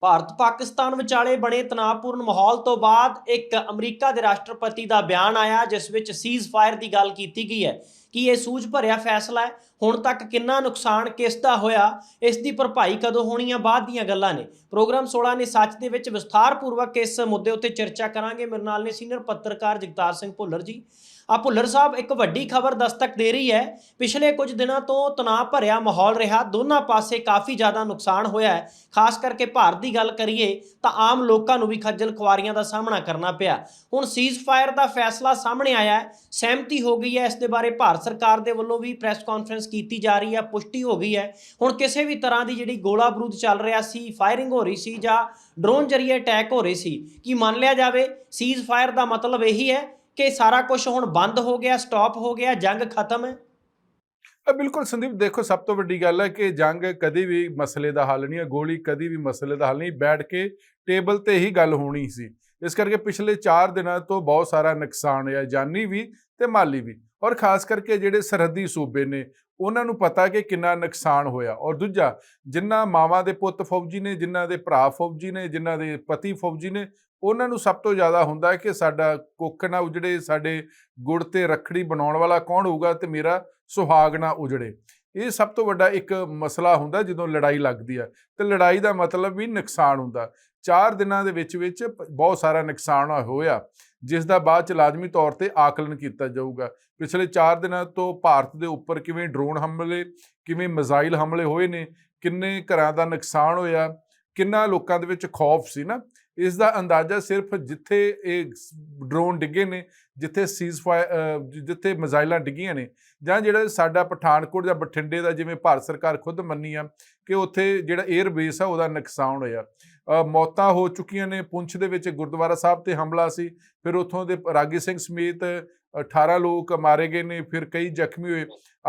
ਭਾਰਤ ਪਾਕਿਸਤਾਨ ਵਿਚਾਲੇ ਬਣੇ ਤਣਾਅਪੂਰਨ ਮਾਹੌਲ ਤੋਂ ਬਾਅਦ ਇੱਕ ਅਮਰੀਕਾ ਦੇ ਰਾਸ਼ਟਰਪਤੀ ਦਾ ਬਿਆਨ ਆਇਆ, ਜਿਸ ਵਿੱਚ ਸੀਜ਼ ਫਾਇਰ ਦੀ ਗੱਲ ਕੀਤੀ ਗਈ ਹੈ। ਕਿ ਇਹ ਸੂਝ ਭਰਿਆ ਫੈਸਲਾ ਹੈ? ਹੁਣ ਤੱਕ ਕਿੰਨਾ ਨੁਕਸਾਨ, ਕਿਸ ਦਾ ਹੋਇਆ? ਇਸ ਦੀ ਭਰਪਾਈ ਕਦੋਂ ਹੋਣੀ ਆ? ਬਾਅਦ ਦੀਆਂ ਗੱਲਾਂ ਨੇ। ਪ੍ਰੋਗਰਾਮ 16 ਨੇ ਸੱਚ ਦੇ ਵਿੱਚ ਵਿਸਥਾਰਪੂਰਵਕ ਇਸ ਮੁੱਦੇ ਉੱਤੇ ਚਰਚਾ ਕਰਾਂਗੇ। ਮੇਰੇ ਨਾਲ ਨੇ ਸੀਨੀਅਰ ਪੱਤਰਕਾਰ ਜਗਤਾਰ ਸਿੰਘ ਭੁੱਲਰ ਜੀ। ਆ ਭੁੱਲਰ ਸਾਹਿਬ, ਇੱਕ ਵੱਡੀ ਖਬਰ ਦਸਤਕ ਦੇ ਰਹੀ ਹੈ। ਪਿਛਲੇ ਕੁਝ ਦਿਨਾਂ ਤੋਂ ਤਣਾਅ ਭਰਿਆ ਮਾਹੌਲ ਰਿਹਾ। ਦੋਨਾਂ ਪਾਸੇ ਕਾਫੀ ਜ਼ਿਆਦਾ ਨੁਕਸਾਨ ਹੋਇਆ ਹੈ। ਖਾਸ ਕਰਕੇ ਭਾਰਤ ਦੀ ਗੱਲ ਕਰੀਏ ਤਾਂ ਆਮ ਲੋਕਾਂ ਨੂੰ ਵੀ ਖੱਜਲ ਖੁਆਰੀਆਂ ਦਾ ਸਾਹਮਣਾ ਕਰਨਾ ਪਿਆ। ਹੁਣ ਸੀਜ਼ ਫਾਇਰ ਦਾ ਫੈਸਲਾ ਸਾਹਮਣੇ ਆਇਆ ਹੈ। ਸਹਿਮਤੀ ਹੋ ਗਈ ਹੈ। ਇਸ ਦੇ ਬਾਰੇ ਭਾਰਤ ਸਰਕਾਰ ਦੇ ਵੱਲੋਂ ਵੀ ਪ੍ਰੈਸ ਕਾਨਫਰੰਸ ਕੀਤੀ ਜਾ ਰਹੀ ਹੈ। ਪੁਸ਼ਟੀ ਹੋ ਗਈ ਹੈ। ਹੁਣ ਕਿਸੇ ਵੀ ਤਰ੍ਹਾਂ ਦੀ ਜਿਹੜੀ ਗੋਲਾ ਬਰੂਦ ਚੱਲ ਰਿਹਾ ਸੀ ਫਾਇਰਿੰਗ ਹੋ ਰਹੀ ਸੀ ਜਾਂ ਡਰੋਨ ਜਰੀਏ ਅਟੈਕ ਹੋ ਰਹੇ ਸੀ, ਕੀ ਮੰਨ ਲਿਆ ਜਾਵੇ? ਸੀਜ਼ ਫਾਇਰ ਦਾ ਮਤਲਬ ਇਹੀ ਹੈ ਕਿ ਸਾਰਾ ਕੁਝ ਹੁਣ ਬੰਦ ਹੋ ਗਿਆ ਸਟਾਪ ਹੋ ਗਿਆ, ਜੰਗ ਖਤਮ ਹੈ? ਬਿਲਕੁਲ ਸੰਦੀਪ, ਦੇਖੋ ਸਭ ਤੋਂ ਵੱਡੀ ਗੱਲ ਹੈ ਕਿ ਜੰਗ ਕਦੀ ਵੀ ਮਸਲੇ ਦਾ ਹੱਲ ਨਹੀਂ ਹੈ, ਗੋਲੀ ਕਦੀ ਵੀ ਮਸਲੇ ਦਾ ਹੱਲ ਨਹੀਂ, ਬੈਠ ਕੇ ਟੇਬਲ ਤੇ ਹੀ ਗੱਲ ਹੋਣੀ ਸੀ। ਇਸ ਕਰਕੇ ਪਿਛਲੇ 4 ਦਿਨਾਂ ਤੋਂ ਬਹੁਤ ਸਾਰਾ ਨੁਕਸਾਨ ਹੋਇਆ, ਜਾਨੀ ਵੀ ਤੇ ਮਾਲੀ ਵੀ। ਔਰ ਖਾਸ ਕਰਕੇ ਜਿਹੜੇ ਸਰਹੱਦੀ ਸੂਬੇ ਨੇ ਉਹਨਾਂ ਨੂੰ ਪਤਾ ਕਿ ਕਿੰਨਾ ਨੁਕਸਾਨ ਹੋਇਆ। ਔਰ ਦੂਜਾ ਜਿਨ੍ਹਾਂ ਮਾਵਾਂ ਦੇ ਪੁੱਤ ਫੌਜੀ ਨੇ ਜਿਨ੍ਹਾਂ ਦੇ ਭਰਾ ਫੌਜੀ ਨੇ ਜਿਨ੍ਹਾਂ ਦੇ ਪਤੀ ਫੌਜੀ ਨੇ, ਉਹਨਾਂ ਨੂੰ ਸਭ ਤੋਂ ਜ਼ਿਆਦਾ ਹੁੰਦਾ ਕਿ ਸਾਡਾ ਕੁੱਖ ਨਾ ਉਜੜੇ, ਸਾਡੇ ਗੁੜ ਤੇ ਰੱਖੜੀ ਬਣਾਉਣ ਵਾਲਾ ਕੌਣ ਹੋਊਗਾ ਤੇ ਮੇਰਾ ਸੁਹਾਗ ਨਾ ਉਜੜੇ। ਇਹ ਸਭ ਤੋਂ ਵੱਡਾ ਇੱਕ ਮਸਲਾ ਹੁੰਦਾ ਜਦੋਂ ਲੜਾਈ ਲੱਗਦੀ ਆ। ਤੇ ਲੜਾਈ ਦਾ ਮਤਲਬ ਵੀ ਨੁਕਸਾਨ ਹੁੰਦਾ। ਚਾਰ ਦਿਨਾਂ ਦੇ ਵਿੱਚ ਵਿੱਚ ਬਹੁਤ ਸਾਰਾ ਨੁਕਸਾਨ ਹੋਇਆ। ਜਿਸ ਦਾ ਬਾਅਦ ਚ ਲਾਜ਼ਮੀ ਤੌਰ ਤੇ ਆਕਲਨ ਕੀਤਾ ਜਾਊਗਾ। ਪਿਛਲੇ 4 ਦਿਨਾਂ ਤੋਂ ਭਾਰਤ ਦੇ ਉੱਪਰ ਕਿਵੇਂ ਡਰੋਨ ਹਮਲੇ, ਕਿਵੇਂ ਮਿਜ਼ਾਈਲ ਹਮਲੇ ਹੋਏ ਨੇ, ਕਿੰਨੇ ਘਰਾਂ ਦਾ ਨੁਕਸਾਨ ਹੋਇਆ, ਕਿੰਨਾ ਲੋਕਾਂ ਦੇ ਵਿੱਚ ਖੌਫ ਸੀ ਨਾ ਇਸ ਦਾ ਅੰਦਾਜ਼ਾ ਸਿਰਫ ਜਿੱਥੇ ਇਹ ਡਰੋਨ ਡਿੱਗੇ ਨੇ, ਜਿੱਥੇ ਸੀਜ਼ ਜਿੱਥੇ ਮਿਜ਼ਾਈਲਾਂ ਡਿੱਗੀਆਂ ਨੇ, ਜਾਂ ਜਿਹੜਾ ਸਾਡਾ ਪਠਾਨਕੋਟ ਜਾਂ ਬਠਿੰਡੇ ਦਾ ਜਿਵੇਂ ਭਾਰਤ ਸਰਕਾਰ ਖੁਦ ਮੰਨੀ ਆ ਕਿ ਉੱਥੇ ਜਿਹੜਾ 에ਅਰ ਬੇਸ ਆ ਉਹਦਾ ਨੁਕਸਾਨ ਹੋਇਆ। ਮੌਤਾਂ ਹੋ ਚੁੱਕੀਆਂ ਨੇ, ਪੁੰਛ ਦੇ ਵਿੱਚ ਗੁਰਦੁਆਰਾ ਸਾਹਿਬ ਤੇ ਹਮਲਾ ਸੀ, ਫਿਰ ਉੱਥੋਂ ਦੇ ਰਾਗੀ ਸਿੰਘ ਸਮੇਤ 18 ਲੋਕ ਮਾਰੇ ਗਏ ਨੇ, ਫਿਰ ਕਈ ਜ਼ਖਮੀ ਹੋਏ।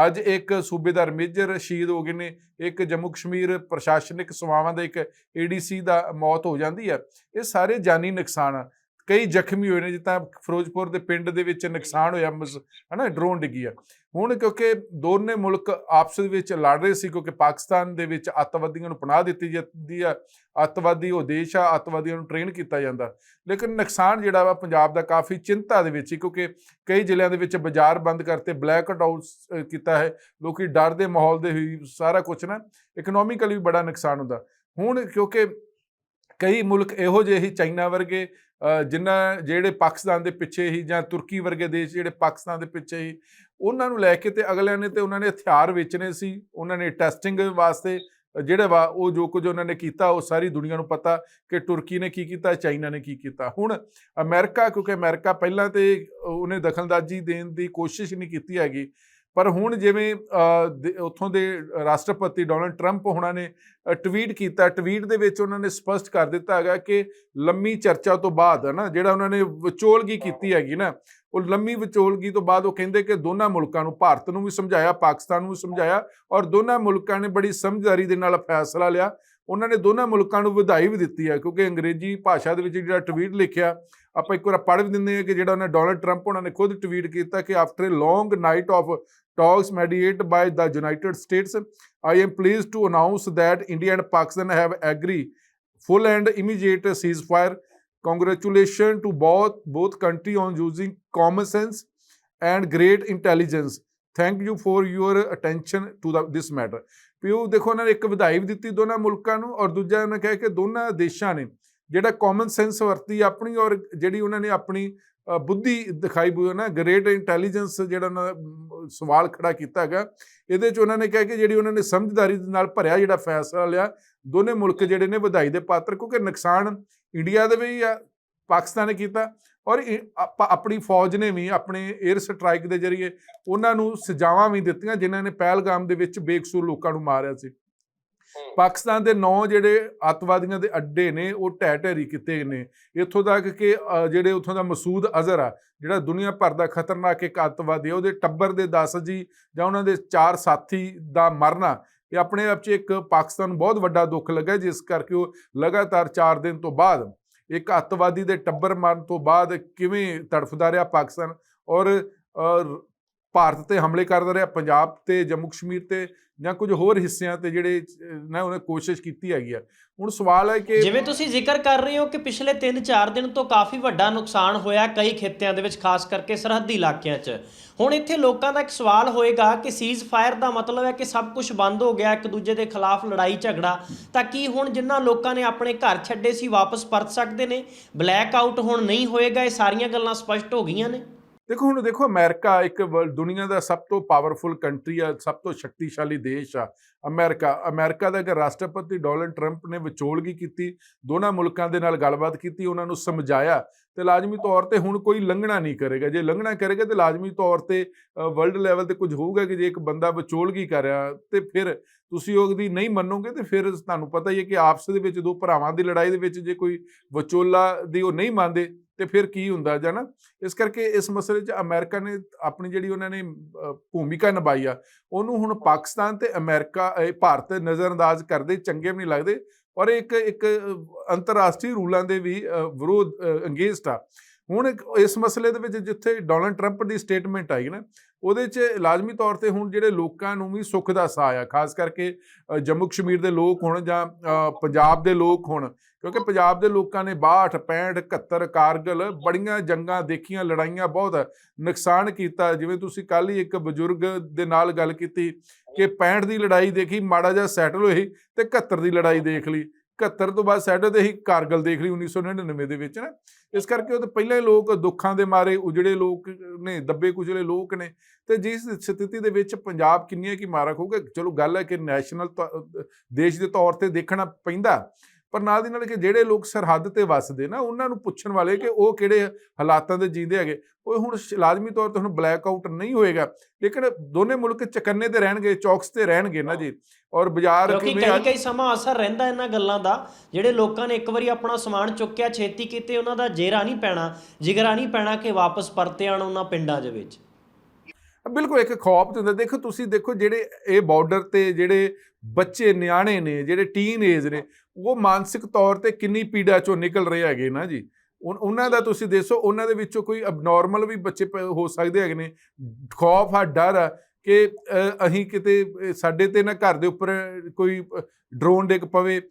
ਅੱਜ ਇੱਕ ਸੂਬੇਦਾਰ ਮੇਜਰ ਸ਼ਹੀਦ ਹੋ ਗਏ ਨੇ। ਇੱਕ ਜੰਮੂ ਕਸ਼ਮੀਰ ਪ੍ਰਸ਼ਾਸਨਿਕ ਸੇਵਾਵਾਂ ਦਾ ਇੱਕ ਏਡੀਸੀ ਦਾ ਮੌਤ ਹੋ ਜਾਂਦੀ ਹੈ। ਇਹ ਸਾਰੇ ਜਾਨੀ ਨੁਕਸਾਨ ਆ। ਕਈ ਜ਼ਖਮੀ ਹੋਏ ਨੇ, ਜਿੱਦਾਂ ਫਿਰੋਜ਼ਪੁਰ ਦੇ ਪਿੰਡ ਦੇ ਵਿੱਚ ਨੁਕਸਾਨ ਹੋਇਆ, ਮਸ- ਹਨਾ ਡਰੋਨ ਡਿੱਗੀ ਆ। ਹੁਣ ਕਿਉਂਕਿ ਦੋਨੇ ਮੁਲਕ ਆਪਸ ਵਿੱਚ ਲੜ ਰਹੇ ਸੀ, ਕਿਉਂਕਿ ਪਾਕਿਸਤਾਨ ਦੇ ਵਿੱਚ ਅੱਤਵਾਦੀਆਂ ਨੂੰ ਪਨਾਹ ਦਿੱਤੀ ਜਾਂਦੀ ਆ, ਅੱਤਵਾਦੀ ਉਹ ਦੇਸ਼ ਆ, ਅੱਤਵਾਦੀਆਂ ਨੂੰ ਟ੍ਰੇਨ ਕੀਤਾ ਜਾਂਦਾ। ਲੇਕਿਨ ਨੁਕਸਾਨ ਜਿਹੜਾ ਵਾ, ਪੰਜਾਬ ਦਾ ਕਾਫੀ ਚਿੰਤਾ ਦੇ ਵਿੱਚ ਸੀ, ਕਿਉਂਕਿ ਕਈ ਜ਼ਿਲ੍ਹਿਆਂ ਦੇ ਵਿੱਚ ਬਾਜ਼ਾਰ ਬੰਦ ਕਰਤੇ ਬਲੈਕ ਆਊਟ ਕੀਤਾ ਹੈ। ਲੋਕੀ ਡਰ ਦੇ ਮਾਹੌਲ ਦੇ ਹੀ ਸਾਰਾ ਕੁਝ ਨਾ ਇਕਨੋਮਿਕਲੀ ਵੀ ਬੜਾ ਨੁਕਸਾਨ ਹੁੰਦਾ। ਹੁਣ ਕਿਉਂਕਿ ਕਈ ਮੁਲਕ ਇਹੋ ਜਿਹੇ ਹੀ ਚਾਈਨਾ ਵਰਗੇ ਜਿਨ੍ਹਾਂ ਜਿਹੜੇ ਪਾਕਿਸਤਾਨ ਦੇ ਪਿੱਛੇ ਹੀ ਜਾਂ ਤੁਰਕੀ ਵਰਗੇ ਦੇਸ਼ ਜਿਹੜੇ ਪਾਕਿਸਤਾਨ ਦੇ ਪਿੱਛੇ ਹੀ ਉਹਨਾਂ ਨੂੰ ਲੈ ਕੇ ਤੇ ਅਗਲਿਆਂ ਨੇ ਤੇ ਉਹਨਾਂ ਨੇ ਹਥਿਆਰ ਵੇਚਣੇ ਸੀ ਉਹਨਾਂ ਨੇ ਟੈਸਟਿੰਗ ਵਾਸਤੇ ਅ, ਜਿਹੜੇ ਵਾ ਉਹ ਜੋ ਕੁਝ ਉਹਨਾਂ ਨੇ ਕੀਤਾ ਉਹ ਸਾਰੀ ਦੁਨੀਆ ਨੂੰ ਪਤਾ ਕਿ ਤੁਰਕੀ ਨੇ ਕੀ ਕੀਤਾ ਚਾਈਨਾ ਨੇ ਕੀ ਕੀਤਾ। ਹੁਣ ਅਮਰੀਕਾ ਕਿਉਂਕਿ ਅਮਰੀਕਾ ਪਹਿਲਾਂ ਤੇ ਉਹਨੇ ਦਖਲਅੰਦਾਜ਼ੀ ਦੇਣ ਦੀ ਕੋਸ਼ਿਸ਼ ਨਹੀਂ ਕੀਤੀ ਹੈਗੀ ਪਰ ਹੁਣ ਜਿਵੇਂ ਉੱਥੋਂ ਦੇ ਰਾਸ਼ਟਰਪਤੀ ਡੋਨਲਡ ਟਰੰਪ ਉਹਨਾਂ ਨੇ ਟਵੀਟ ਕੀਤਾ ਟਵੀਟ ਦੇ ਵਿੱਚ ਉਹਨਾਂ ਨੇ ਸਪਸ਼ਟ ਕਰ ਦਿੱਤਾ ਹੈਗਾ ਕਿ ਲੰਮੀ ਚਰਚਾ ਤੋਂ ਬਾਅਦ ਹੈ ਨਾ ਜਿਹੜਾ ਉਹਨਾਂ ਨੇ ਵਿਚੋਲਗੀ ਕੀਤੀ ਹੈਗੀ ਨਾ ਉਹ ਲੰਮੀ ਵਿਚੋਲਗੀ ਤੋਂ ਬਾਅਦ ਉਹ ਕਹਿੰਦੇ ਕਿ ਦੋਨਾਂ ਮੁਲਕਾਂ ਨੂੰ ਭਾਰਤ ਨੂੰ ਵੀ ਸਮਝਾਇਆ ਪਾਕਿਸਤਾਨ ਨੂੰ ਵੀ ਸਮਝਾਇਆ ਔਰ ਦੋਨਾਂ ਮੁਲਕਾਂ ਨੇ ਬੜੀ ਸਮਝਦਾਰੀ ਦੇ ਨਾਲ ਫੈਸਲਾ ਲਿਆ। ਉਹਨਾਂ ਨੇ ਦੋਨਾਂ ਮੁਲਕਾਂ ਨੂੰ ਵਧਾਈ ਵੀ ਦਿੱਤੀ ਹੈ ਕਿਉਂਕਿ ਅੰਗਰੇਜ਼ੀ ਭਾਸ਼ਾ ਦੇ ਵਿੱਚ ਜਿਹੜਾ ਟਵੀਟ ਲਿਖਿਆ ਆਪਾਂ ਇੱਕ ਵਾਰ ਪੜ੍ਹ ਵੀ ਦਿੰਦੇ ਹਾਂ ਕਿ ਜਿਹੜਾ ਉਹਨੇ ਡੋਨਲਡ ਟਰੰਪ ਉਹਨਾਂ ਨੇ ਖੁਦ ਟਵੀਟ ਕੀਤਾ ਕਿ after a long night of talks mediated by the United States, I am pleased to announce that India and Pakistan have agreed full and immediate ceasefire. Congratulations to both both country on using common sense and great intelligence. Thank you for your attention to the, this matter. ਵੀ ਉਹ ਦੇਖੋ ਉਹਨਾਂ ਨੇ ਇੱਕ ਵਧਾਈ ਵੀ ਦਿੱਤੀ ਦੋਨਾਂ ਮੁਲਕਾਂ ਨੂੰ ਔਰ ਦੂਜਾ ਉਹਨਾਂ ਕਿਹਾ ਕਿ ਦੋਨਾਂ ਦੇਸ਼ਾਂ ਨੇ ਜਿਹੜਾ ਕਾਮਨ ਸੈਂਸ ਵਰਤੀ ਆਪਣੀ ਔਰ ਜਿਹੜੀ ਉਹਨਾਂ ਨੇ ਆਪਣੀ ਅ, ਬੁੱਧੀ ਦਿਖਾਈ ਬੁ ਨਾ ਗ੍ਰੇਟ ਇੰਟੈਲੀਜੈਂਸ ਜਿਹੜਾ ਉਹਨਾਂ ਦਾ ਸਵਾਲ ਖੜਾ ਕੀਤਾ ਹੈਗਾ। ਇਹਦੇ ਚ ਉਹਨਾਂ ਨੇ ਕਿਹਾ ਕਿ ਜਿਹੜੀ ਉਹਨਾਂ ਨੇ ਸਮਝਦਾਰੀ ਦੇ ਨਾਲ ਭਰਿਆ ਜਿਹੜਾ ਫੈਸਲਾ ਲਿਆ, ਦੋਨੇ ਮੁਲਕ ਜਿਹੜੇ ਨੇ ਵਧਾਈ ਦੇ ਪਾਤਰ, ਕਿਉਂਕਿ ਨੁਕਸਾਨ ਇੰਡੀਆ ਦੇ ਵੀ ਆ, ਪਾਕਿਸਤਾਨ ਨੇ ਕੀਤਾ, ਔਰ ਇਹ ਆਪਣੀ ਫੌਜ ਨੇ ਵੀ, ਆਪਣੇ 에ਅਰ ਸਟ੍ਰਾਈਕ ਦੇ ਜ਼ਰੀਏ ਉਹਨਾਂ ਨੂੰ ਸਜ਼ਾਵਾਂ ਵੀ ਦਿੱਤੀਆਂ, ਜਿਨ੍ਹਾਂ ਨੇ ਪਹਿਲਗਾਮ ਦੇ ਵਿੱਚ ਬੇਕਸੂਰ ਲੋਕਾਂ ਨੂੰ ਮਾਰਿਆ ਸੀ। ਪਾਕਿਸਤਾਨ ਦੇ ਨੌ ਜਿਹੜੇ ਅੱਤਵਾਦੀਆਂ ਦੇ ਅੱਡੇ ਨੇ, ਉਹ ਢਹਿ ਢੇਰੀ ਕੀਤੇ ਨੇ। ਇੱਥੋਂ ਤੱਕ ਕਿ ਜਿਹੜੇ ਉੱਥੋਂ ਦਾ ਮਸੂਦ ਅਜ਼ਹਰ ਆ, ਜਿਹੜਾ ਦੁਨੀਆ ਭਰ ਦਾ ਖਤਰਨਾਕ ਇੱਕ ਅੱਤਵਾਦੀ ਆ, ਉਹਦੇ ਟੱਬਰ ਦੇ 10 ਜੀ ਜਾਂ ਉਹਨਾਂ ਦੇ ਚਾਰ ਸਾਥੀ ਦਾ ਮਰਨਾ, ਇਹ ਆਪਣੇ ਆਪ 'ਚ ਇੱਕ ਪਾਕਿਸਤਾਨ ਨੂੰ ਬਹੁਤ ਵੱਡਾ ਦੁੱਖ ਲੱਗਾ, ਜਿਸ ਕਰਕੇ ਉਹ ਲਗਾਤਾਰ 4 ਦਿਨ ਤੋਂ ਬਾਅਦ ਇੱਕ ਅੱਤਵਾਦੀ ਦੇ ਟੱਬਰ ਮਰਨ ਤੋਂ ਬਾਅਦ ਕਿਵੇਂ ਤੜਫਦਾ ਰਿਹਾ ਪਾਕਿਸਤਾਨ ਔਰ ਭਾਰਤ ਤੇ ਹਮਲੇ ਕਰਦਾ ਰਿਹਾ, ਪੰਜਾਬ ਤੇ, ਜੰਮੂ ਕਸ਼ਮੀਰ ਤੇ ਜਾਂ ਕੁਝ ਹੋਰ ਹਿੱਸਿਆਂ ਤੇ ਜਿਹੜੇ ਨਾ ਉਹਨੇ ਕੋਸ਼ਿਸ਼ ਕੀਤੀ ਹੈਗੀ ਆ। ਹੁਣ ਸਵਾਲ ਹੈ ਕਿ ਜਿਵੇਂ ਤੁਸੀਂ ਜ਼ਿਕਰ ਕਰ ਰਹੇ ਹੋ ਕਿ ਪਿਛਲੇ 3-4 ਦਿਨ ਤੋਂ ਕਾਫੀ ਵੱਡਾ ਨੁਕਸਾਨ ਹੋਇਆ ਕਈ ਖੇਤਿਆਂ ਦੇ ਵਿੱਚ, ਖਾਸ ਕਰਕੇ ਸਰਹੱਦੀ ਇਲਾਕਿਆਂ 'ਚ। ਹੁਣ ਇੱਥੇ ਲੋਕਾਂ ਦਾ ਇੱਕ ਸਵਾਲ ਹੋਏਗਾ ਕਿ ਸੀਜ਼ ਫਾਇਰ ਦਾ ਮਤਲਬ ਹੈ ਕਿ ਸਭ ਕੁਝ ਬੰਦ ਹੋ ਗਿਆ, ਇੱਕ ਦੂਜੇ ਦੇ ਖਿਲਾਫ ਲੜਾਈ ਝਗੜਾ। ਤਾਂ ਕੀ ਹੁਣ ਜਿਨ੍ਹਾਂ ਲੋਕਾਂ ਨੇ ਆਪਣੇ ਘਰ ਛੱਡੇ ਸੀ ਵਾਪਸ ਪਰਤ ਸਕਦੇ ਨੇ? ਬਲੈਕ ਆਊਟ ਹੁਣ ਨਹੀਂ ਹੋਏਗਾ, ਇਹ ਸਾਰੀਆਂ ਗੱਲਾਂ ਸਪਸ਼ਟ ਹੋ ਗਈਆਂ ਨੇ। ਦੇਖੋ ਹੁਣ ਦੇਖੋ ਅਮਰੀਕਾ ਇੱਕ ਵਰਲਡ- ਦੁਨੀਆ ਦਾ ਸਭ ਤੋਂ ਪਾਵਰਫੁਲ ਕੰਟਰੀ ਆ, ਸਭ ਤੋਂ ਸ਼ਕਤੀਸ਼ਾਲੀ ਦੇਸ਼ ਆ, ਅਮਰੀਕਾ। ਅਮਰੀਕਾ ਦਾ ਕਿ ਰਾਸ਼ਟਰਪਤੀ ਡੋਨਲਡ ਟਰੰਪ ਨੇ ਵਿਚੋਲਗੀ ਕੀਤੀ, ਦੋਨਾਂ ਮੁਲਕਾਂ ਦੇ ਨਾਲ ਗੱਲਬਾਤ ਕੀਤੀ, ਉਹਨਾਂ ਨੂੰ ਸਮਝਾਇਆ ਤੇ ਲਾਜ਼ਮੀ ਤੌਰ ਤੇ ਹੁਣ ਕੋਈ ਲੰਘਣਾ ਨਹੀਂ ਕਰੇਗਾ। ਜੇ ਲੰਘਣਾ ਕਰੇਗਾ ਤੇ ਲਾਜ਼ਮੀ ਤੌਰ ਤੇ ਵਰਲਡ ਲੈਵਲ ਤੇ ਕੁਝ ਹੋਊਗਾ ਕਿ ਜੇ ਇੱਕ ਬੰਦਾ ਵਿਚੋਲਗੀ ਕਰ ਰਿਹਾ ਤੇ ਫਿਰ ਤੁਸੀਂ ਉਹਦੀ ਨਹੀਂ ਮੰਨੋਗੇ ਤੇ ਫਿਰ ਤੁਹਾਨੂੰ ਪਤਾ ਹੀ ਹੈ ਕਿ ਆਪਸ ਦੇ ਵਿੱਚ ਦੋ ਭਰਾਵਾਂ ਦੀ ਲੜਾਈ ਦੇ ਵਿੱਚ ਜੇ ਕੋਈ ਵਿਚੋਲਾ ਦੀ ਉਹ ਨਹੀਂ ਮੰਨਦੇ ਤੇ ਫਿਰ ਕੀ ਹੁੰਦਾ ਜਾਂ ਨਾ? ਇਸ ਕਰਕੇ ਇਸ ਮਸਲੇ 'ਚ ਅਮਰੀਕਾ ਨੇ ਆਪਣੀ ਜਿਹੜੀ ਉਹਨਾਂ ਨੇ ਭੂਮਿਕਾ ਨਿਭਾਈ ਆ, ਉਹਨੂੰ ਹੁਣ ਪਾਕਿਸਤਾਨ ਤੇ ਅਮਰੀਕਾ ਭਾਰਤ ਨਜ਼ਰਅੰਦਾਜ਼ ਕਰਦੇ ਚੰਗੇ ਵੀ ਨਹੀਂ ਲੱਗਦੇ। ਔਰ ਇੱਕ ਇੱਕ ਅੰਤਰਰਾਸ਼ਟਰੀ ਰੂਲਾਂ ਦੇ ਵੀ ਵਿਰੋਧ ਅੰਗੇਜਟ ਆ। ਹੁਣ ਇਸ ਮਸਲੇ ਦੇ ਵਿੱਚ ਜਿੱਥੇ ਡੋਨਲਡ ਟਰੰਪ ਦੀ ਸਟੇਟਮੈਂਟ ਆਈ ਨਾ, ਉਹਦੇ 'ਚ ਲਾਜ਼ਮੀ ਤੌਰ ਤੇ ਹੁਣ ਜਿਹੜੇ ਲੋਕਾਂ ਨੂੰ ਵੀ ਸੁੱਖ ਦਾ ਸਾਹ ਆ ਖਾਸ ਕਰਕੇ ਜੰਮੂ ਕਸ਼ਮੀਰ ਦੇ ਲੋਕ ਹੋਣ ਜਾਂ ਪੰਜਾਬ ਦੇ ਲੋਕ ਹੋਣ ਕਿਉਂਕਿ ਪੰਜਾਬ ਦੇ ਲੋਕਾਂ ਨੇ 62 65 71 ਕਾਰਗਲ ਬੜੀਆਂ ਜੰਗਾਂ ਦੇਖੀਆਂ, ਲੜਾਈਆਂ ਬਹੁਤ ਨੁਕਸਾਨ ਕੀਤਾ। ਜਿਵੇਂ ਤੁਸੀਂ ਕੱਲ ਹੀ ਇੱਕ ਬਜ਼ੁਰਗ ਦੇ ਨਾਲ ਗੱਲ ਕੀਤੀ ਕਿ 65 ਦੀ ਲੜਾਈ ਦੇਖੀ, ਮਾੜਾ ਜਿਹਾ ਸੈਟਲ ਹੋਈ ਤੇ 71 ਦੀ ਲੜਾਈ ਦੇਖ ਲਈ। 71 ਤੋਂ ਬਾਅਦ ਸੈਟਲ ਤੇ ਹੀ ਕਾਰਗਲ ਦੇਖ ਲਈ 1999 ਦੇ ਵਿੱਚ ਨਾ। ਇਸ ਕਰਕੇ ਉਹ ਤਾਂ ਪਹਿਲਾਂ ਹੀ ਲੋਕ ਦੁੱਖਾਂ ਦੇ ਮਾਰੇ, ਉਜੜੇ ਲੋਕ ਨੇ, ਦੱਬੇ ਕੁਚਲੇ ਲੋਕ ਨੇ। ਤੇ ਜਿਸ ਸਥਿਤੀ ਦੇ ਵਿੱਚ ਪੰਜਾਬ ਕਿੰਨੀਆਂ ਕੀ ਮਾਰਾ ਹੋਊਗਾ ਚਲੋ ਗੱਲ ਹੈ ਕਿ ਨੈਸ਼ਨਲ ਦੇਸ਼ ਦੇ ਤੌਰ ਤੇ ਦੇਖਣਾ ਪੈਂਦਾ। ਪਰ ਨਾਲ ਦੀ ਨਾਲ ਕਿ ਜਿਹੜੇ ਲੋਕ ਸਰਹੱਦ ਤੇ ਵੱਸਦੇ ਨਾ ਉਹਨਾਂ ਨੂੰ ਪੁੱਛਣ ਵਾਲੇ ਕਿ ਉਹ ਕਿਹੜੇ ਹਾਲਾਤਾਂ ਦੇ ਜੀਂਦੇ ਹੈਗੇ। ਉਹ ਹੁਣ ਲਾਜ਼ਮੀ ਤੌਰ ਤੇ ਹੁਣ ਬਲੈਕ ਆਊਟ ਨਹੀਂ ਹੋਏਗਾ ਲੇਕਿਨ ਦੋਨੇ ਮੁਲਕ ਚਕੰਨੇ ਤੇ ਰਹਿਣਗੇ ਚੌਕਸ ਤੇ ਰਹਿਣਗੇ ਨਾ ਜੀ। ਔਰ ਬਾਜ਼ਾਰ ਕਿਉਂਕਿ ਕਿਵੇਂ ਕਈ ਕਈ ਸਮਾਂ ਅਸਰ ਰਹਿੰਦਾ ਇਹਨਾਂ ਗੱਲਾਂ ਦਾ ਜਿਹੜੇ ਲੋਕਾਂ ਨੇ ਇੱਕ ਵਾਰੀ ਆਪਣਾ ਸਮਾਨ ਚੁੱਕਿਆ ਛੇਤੀ ਕੀਤੇ ਉਹਨਾਂ ਦਾ ਜੇਰਾ ਨਹੀਂ ਪੈਣਾ ਜਿਗਰਾ ਨਹੀਂ ਪੈਣਾ ਕਿ ਵਾਪਸ ਪਰਤੇ ਆਣ ਉਹਨਾਂ ਪਿੰਡਾਂ ਦੇ ਵਿੱਚ। ਬਿਲਕੁਲ ਇੱਕ ਖੌਫ ਤੇ ਹੁੰਦਾ। ਦੇਖੋ ਤੁਸੀਂ ਦੇਖੋ ਜਿਹੜੇ ਇਹ ਬਾਰਡਰ ਤੇ ਜਿਹੜੇ ਬੱਚੇ ਨਿਆਣੇ ਨੇ ਜਿਹੜੇ ਟੀਨ ਏਜ ਨੇ ਉਹ ਮਾਨਸਿਕ ਤੌਰ ਤੇ ਕਿੰਨੀ ਪੀੜਾ ਚੋਂ ਨਿਕਲ ਰਹੇ ਹੈਗੇ ਨਾ ਜੀ। ਉਨ- ਉਹਨਾਂ ਦਾ ਤੁਸੀਂ ਦੇਖੋ, ਉਹਨਾਂ ਦੇ ਵਿੱਚੋਂ ਕੋਈ ਅਬਨੋਰਮਲ ਵੀ ਬੱਚੇ ਪ- ਹੋ ਸਕਦੇ ਹੈਗੇ ਨੇ। ਖੌਫ ਆ, ਡਰ ਆ। ਕਿ ਅਸੀਂ ਕਿਤੇ ਸਾਡੇ ਤੇ ਨਾ ਘਰ ਦੇ ਉੱਪਰ ਕੋਈ ਡਰੋਨ ਡਿੱਗ ਪਵੇ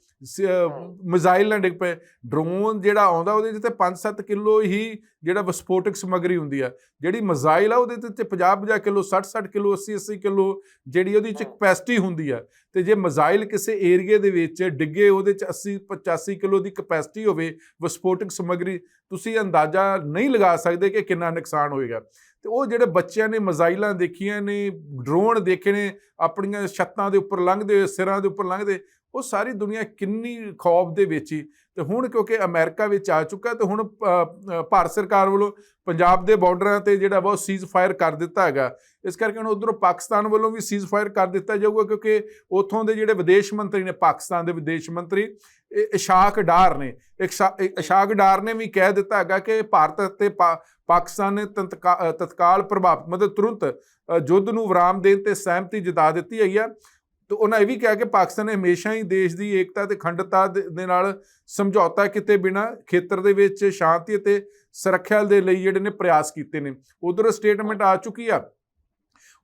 ਮਿਜ਼ਾਈਲ ਨਾ ਡਿੱਗ ਪਏ ਡਰੋਨ ਜਿਹੜਾ ਆਉਂਦਾ ਉਹਦੇ ਤੇ 5-7 ਕਿਲੋ ਹੀ ਜਿਹੜਾ ਵਿਸਫੋਟਕ ਸਮੱਗਰੀ ਹੁੰਦੀ ਆ ਜਿਹੜੀ ਮਿਜ਼ਾਈਲ ਆ ਉਹਦੇ ਤੇ ਤੇ 50-50 ਕਿਲੋ 60-60 ਕਿਲੋ 80-80 ਕਿਲੋ ਜਿਹੜੀ ਉਹਦੀ ਚ ਕਪੈਸਿਟੀ ਹੁੰਦੀ ਆ ਤੇ ਜੇ ਮਿਜ਼ਾਈਲ ਕਿਸੇ ਏਰੀਏ ਦੇ ਵਿੱਚ ਡਿੱਗੇ ਉਹਦੇ ਚ 80-85 ਕਿਲੋ ਦੀ ਕਪੈਸਿਟੀ ਹੋਵੇ ਵਿਸਫੋਟਕ ਸਮੱਗਰੀ ਤੁਸੀਂ ਅੰਦਾਜ਼ਾ ਨਹੀਂ ਲਗਾ ਸਕਦੇ ਕਿ ਕਿੰਨਾ ਨੁਕਸਾਨ ਹੋਏਗਾ। ਤੇ ਉਹ ਜਿਹੜੇ ਬੱਚਿਆਂ ਨੇ ਮਿਜ਼ਾਈਲਾਂ ਦੇਖੀਆਂ ਨੇ, ਡਰੋਨ ਦੇਖੇ ਨੇ, ਆਪਣੀਆਂ ਛੱਤਾਂ ਦੇ ਉੱਪਰ ਲੰਘਦੇ ਹੋਏ, ਸਿਰਾਂ ਦੇ ਉੱਪਰ ਲੰਘਦੇ, ਉਹ ਸਾਰੀ ਦੁਨੀਆ ਕਿੰਨੀ ਖੌਫ ਦੇ ਵਿੱਚ ਹੀ ਤੇ ਹੁਣ ਕਿਉਂਕਿ ਅਮਰੀਕਾ ਵਿੱਚ ਆ ਚੁੱਕਾ, ਤੇ ਹੁਣ ਭਾਰਤ ਸਰਕਾਰ ਵੱਲੋਂ ਪੰਜਾਬ ਦੇ ਬਾਰਡਰਾਂ ਤੇ ਜਿਹੜਾ ਵਾ, ਉਹ ਸੀਜ਼ ਫਾਇਰ ਕਰ ਦਿੱਤਾ ਹੈਗਾ। ਇਸ ਕਰਕੇ ਹੁਣ ਉਧਰੋਂ ਪਾਕਿਸਤਾਨ ਵੱਲੋਂ ਵੀ ਸੀਜ਼ ਫਾਇਰ ਕਰ ਦਿੱਤਾ ਜਾਊਗਾ, ਕਿਉਂਕਿ ਉੱਥੋਂ ਦੇ ਜਿਹੜੇ ਵਿਦੇਸ਼ ਮੰਤਰੀ ਨੇ, ਪਾਕਿਸਤਾਨ ਦੇ ਵਿਦੇਸ਼ ਮੰਤਰੀ, ਇਹ ਇਸ਼ਾਕ ਡਾਰ ਨੇ। ਇਕਸ਼ਾ- ਇਸ਼ਾਕ ਡਾਰ ਨੇ ਵੀ ਕਹਿ ਦਿੱਤਾ ਹੈਗਾ ਕਿ ਭਾਰਤ ਅਤੇ ਪਾ- ਪਾਕਿਸਤਾਨ ਨੇ ਤੰਤਕਾ- ਤਤਕਾਲ ਪ੍ਰਭਾਵ ਮਤਲਬ ਤੁਰੰਤ ਯੁੱਧ ਨੂੰ ਵਿਰਾਮ ਦੇਣ ਤੇ ਸਹਿਮਤੀ ਜਤਾ ਦਿੱਤੀ ਹੈਗੀ ਆ। ਤੇ ਉਹਨਾਂ ਇਹ ਵੀ ਕਿਹਾ ਕਿ ਪਾਕਿਸਤਾਨ ਨੇ ਹਮੇਸ਼ਾ ਹੀ ਦੇਸ਼ ਦੀ ਏਕਤਾ ਤੇ ਅਖੰਡਤਾ ਦੇ ਦੇ ਨਾਲ ਸਮਝੌਤਾ ਕੀਤੇ ਬਿਨਾ ਖੇਤਰ ਦੇ ਵਿੱਚ ਸ਼ਾਂਤੀ ਅਤੇ ਸੁਰੱਖਿਆ ਦੇ ਲਈ ਜਿਹੜੇ ਨੇ ਪ੍ਰਯਾਸ ਕੀਤੇ ਨੇ। ਉਧਰ ਸਟੇਟਮੈਂਟ ਆ ਚੁੱਕੀ ਆ।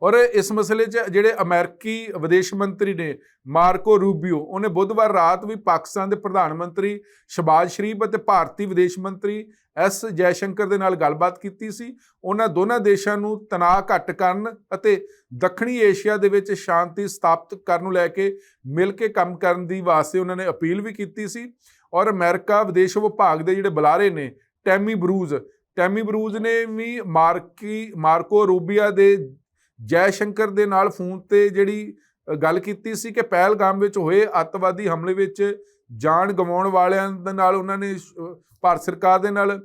ਔਰ ਇਸ ਮਸਲੇ 'ਚ ਜਿਹੜੇ ਅਮਰੀਕੀ ਵਿਦੇਸ਼ ਮੰਤਰੀ ਨੇ, ਮਾਰਕੋ ਰੂਬੀਓ, ਉਹਨੇ ਬੁੱਧਵਾਰ ਰਾਤ ਵੀ ਪਾਕਿਸਤਾਨ ਦੇ ਪ੍ਰਧਾਨ ਮੰਤਰੀ ਸ਼ਬਾਜ਼ ਸ਼ਰੀਫ ਅਤੇ ਭਾਰਤੀ ਵਿਦੇਸ਼ ਮੰਤਰੀ ਐਸ ਜੈਸ਼ੰਕਰ ਦੇ ਨਾਲ ਗੱਲਬਾਤ ਕੀਤੀ ਸੀ। ਉਹਨਾਂ ਦੋਨਾਂ ਦੇਸ਼ਾਂ ਨੂੰ ਤਣਾਅ ਘੱਟ ਕਰਨ ਅਤੇ ਦੱਖਣੀ ਏਸ਼ੀਆ ਦੇ ਵਿੱਚ ਸ਼ਾਂਤੀ ਸਥਾਪਿਤ ਕਰਨ ਨੂੰ ਲੈ ਕੇ ਮਿਲ ਕੇ ਕੰਮ ਕਰਨ ਦੀ ਵਾਸਤੇ ਉਹਨਾਂ ਨੇ ਅਪੀਲ ਵੀ ਕੀਤੀ ਸੀ। ਔਰ ਅਮਰੀਕਾ ਵਿਦੇਸ਼ ਵਿਭਾਗ ਦੇ ਜਿਹੜੇ ਬੁਲਾਰੇ ਨੇ, ਟੈਮੀ ਬਰੂਜ਼ ਟੈਮੀ ਬਰੂਜ਼ ਨੇ ਵੀ ਮਾਰਕੀ, ਮਾਰਕੋ ਰੂਬੀਆ ਦੇ ਜੈ ਸ਼ੰਕਰ ਦੇ ਨਾਲ ਫੋਨ ਤੇ ਜਿਹੜੀ ਗੱਲ ਕੀਤੀ ਸੀ ਕਿ ਪਹਿਲਗਾਮ ਵਿੱਚ ਹੋਏ ਅੱਤਵਾਦੀ ਹਮਲੇ ਵਿੱਚ ਜਾਨ ਗਵਾਉਣ ਵਾਲਿਆਂ ਦੇ ਨਾਲ ਉਹਨਾਂ ਨੇ ਭਾਰਤ ਸਰਕਾਰ ਦੇ ਨਾਲ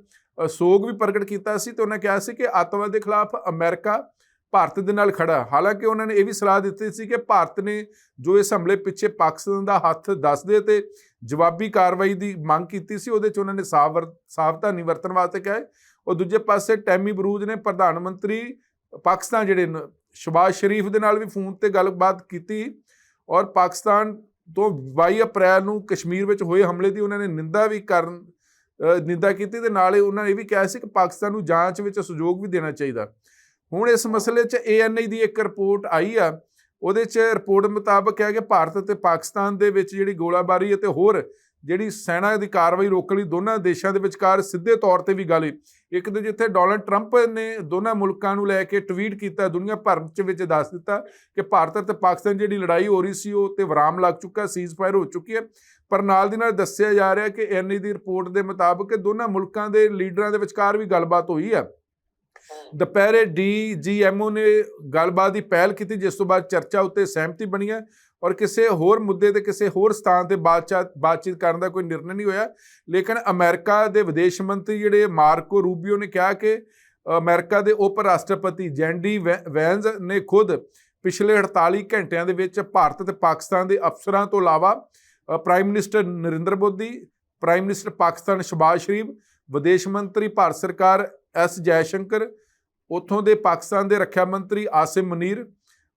ਸੋਗ ਵੀ ਪ੍ਰਗਟ ਕੀਤਾ ਸੀ ਤੇ ਉਹਨਾਂ ਕਿਹਾ ਸੀ ਕਿ ਅੱਤਵਾਦ ਦੇ ਖਿਲਾਫ ਅਮਰੀਕਾ ਭਾਰਤ ਦੇ ਨਾਲ ਖੜਾ ਹਾਲਾਂਕਿ ਉਹਨਾਂ ਨੇ ਇਹ ਵੀ ਸਲਾਹ ਦਿੱਤੀ ਸੀ ਕਿ ਭਾਰਤ ਨੇ ਜੋ ਇਸ ਹਮਲੇ ਪਿੱਛੇ ਪਾਕਿਸਤਾਨ ਦਾ ਹੱਥ ਦੱਸਦੇ ਤੇ ਜਵਾਬੀ ਕਾਰਵਾਈ ਦੀ ਮੰਗ ਕੀਤੀ ਸੀ, ਉਹਦੇ ਚ ਉਹਨਾਂ ਨੇ ਸਾਵਰ, ਸਾਵਧਾਨੀ ਵਰਤਣ ਵਾਸਤੇ ਕਿਹਾ ਉਹ ਦੂਜੇ ਪਾਸੇ ਟੈਮੀ ਬਰੂਜ ਨੇ ਪ੍ਰਧਾਨ ਮੰਤਰੀ ਪਾਕਿਸਤਾਨ ਜਿਹੜੇ ਸ਼ਬਾਜ਼ ਸ਼ਰੀਫ ਦੇ ਨਾਲ ਵੀ ਫੋਨ ਤੇ ਗੱਲਬਾਤ ਕੀਤੀ ਔਰ ਪਾਕਿਸਤਾਨ ਤੋਂ 22 ਅਪ੍ਰੈਲ ਨੂੰ ਕਸ਼ਮੀਰ ਵਿੱਚ ਹੋਏ ਹਮਲੇ ਦੀ ਉਹਨਾਂ ਨੇ ਨਿੰਦਾ ਵੀ ਕਰਨ ਨਿੰਦਾ ਕੀਤੀ ਤੇ ਨਾਲੇ ਉਹਨਾਂ ਨੇ ਇਹ ਵੀ ਕਿਹਾ ਸੀ ਕਿ ਪਾਕਿਸਤਾਨ ਨੂੰ ਜਾਂਚ ਵਿੱਚ ਸਹਿਯੋਗ ਵੀ ਦੇਣਾ ਚਾਹੀਦਾ। ਹੁਣ ਇਸ ਮਸਲੇ 'ਚ ਏਐਨਆਈ ਦੀ ਇੱਕ ਰਿਪੋਰਟ ਆਈ ਆ ਉਹਦੇ 'ਚ ਰਿਪੋਰਟ ਮੁਤਾਬਕ ਹੈ ਕਿ ਭਾਰਤ ਅਤੇ ਪਾਕਿਸਤਾਨ ਦੇ ਵਿੱਚ ਜਿਹੜੀ ਗੋਲਾਬਾਰੀ ਅਤੇ ਹੋਰ ਜਿਹੜੀ ਸੈਨਾ ਦੀ ਕਾਰਵਾਈ ਰੋਕਣ ਲਈ ਦੋਨਾਂ ਦੇਸ਼ਾਂ ਦੇ ਵਿਚਕਾਰ ਸਿੱਧੇ ਤੌਰ ਤੇ ਵੀ ਗੱਲ ਹੋਈ ਇੱਕ ਤੇ ਜਿੱਥੇ ਡੋਨਲਡ ਟਰੰਪ ਨੇ ਦੋਨਾਂ ਮੁਲਕਾਂ ਨੂੰ ਲੈ ਕੇ ਟਵੀਟ ਕੀਤਾ, ਦੁਨੀਆ ਭਰ ਚ ਵਿੱਚ ਦੱਸ ਦਿੱਤਾ ਕਿ ਭਾਰਤ ਅਤੇ ਪਾਕਿਸਤਾਨ ਜਿਹੜੀ ਲੜਾਈ ਹੋ ਰਹੀ ਸੀ, ਉਹ ਤੇ ਵਿਰਾਮ ਲੱਗ ਚੁੱਕਾ ਸੀਜ਼ ਫਾਇਰ ਹੋ ਚੁੱਕੀ ਹੈ। ਪਰ ਨਾਲ ਦੀ ਨਾਲ ਦੱਸਿਆ ਜਾ ਰਿਹਾ ਕਿ ਐਨਈ ਦੀ ਰਿਪੋਰਟ ਦੇ ਮੁਤਾਬਕ ਦੋਨਾਂ ਮੁਲਕਾਂ ਦੇ ਲੀਡਰਾਂ ਦੇ ਵਿਚਕਾਰ ਵੀ ਗੱਲਬਾਤ ਹੋਈ ਹੈ। ਦੁਪਹਿਰੇ ਡੀਜੀਐਮਓ ਨੇ ਗੱਲਬਾਤ ਦੀ ਪਹਿਲ ਕੀਤੀ, ਜਿਸ ਤੋਂ ਬਾਅਦ ਚਰਚਾ ਉੱਤੇ ਸਹਿਮਤੀ ਬਣੀ ਹੈ। ਔਰ ਕਿਸੇ ਹੋਰ ਮੁੱਦੇ ਤੇ, ਕਿਸੇ ਹੋਰ ਸਥਾਨ ਤੇ ਬਾਤਚਾਤ ਬਾਤਚੀਤ ਕਰਨ ਦਾ ਕੋਈ ਨਿਰਣਾ ਨਹੀਂ ਹੋਇਆ। ਲੇਕਿਨ ਅਮਰੀਕਾ ਦੇ ਵਿਦੇਸ਼ ਮੰਤਰੀ ਜਿਹੜੇ ਮਾਰਕੋ ਰੂਬੀਓ ਨੇ ਕਿਹਾ ਕਿ ਅਮਰੀਕਾ ਦੇ ਉਪ ਰਾਸ਼ਟਰਪਤੀ ਜੈਂਡੀ ਵੈ- ਵੈਂਜ਼ ਨੇ ਖੁਦ ਪਿਛਲੇ 48 ਘੰਟਿਆਂ ਦੇ ਵਿੱਚ ਭਾਰਤ ਤੇ ਪਾਕਿਸਤਾਨ ਦੇ ਅਫਸਰਾਂ ਤੋਂ ਇਲਾਵਾ prime minister Narendra Modi, prime minister Pakistan Shahbaz Sharif, ਵਿਦੇਸ਼ ਮੰਤਰੀ ਭਾਰਤ ਸਰਕਾਰ ਐਸ ਜੈਸ਼ੰਕਰ ਉੱਥੋਂ ਦੇ ਪਾਕਿਸਤਾਨ ਦੇ ਰੱਖਿਆ ਮੰਤਰੀ ਆਸਿਮ ਮਨੀਰ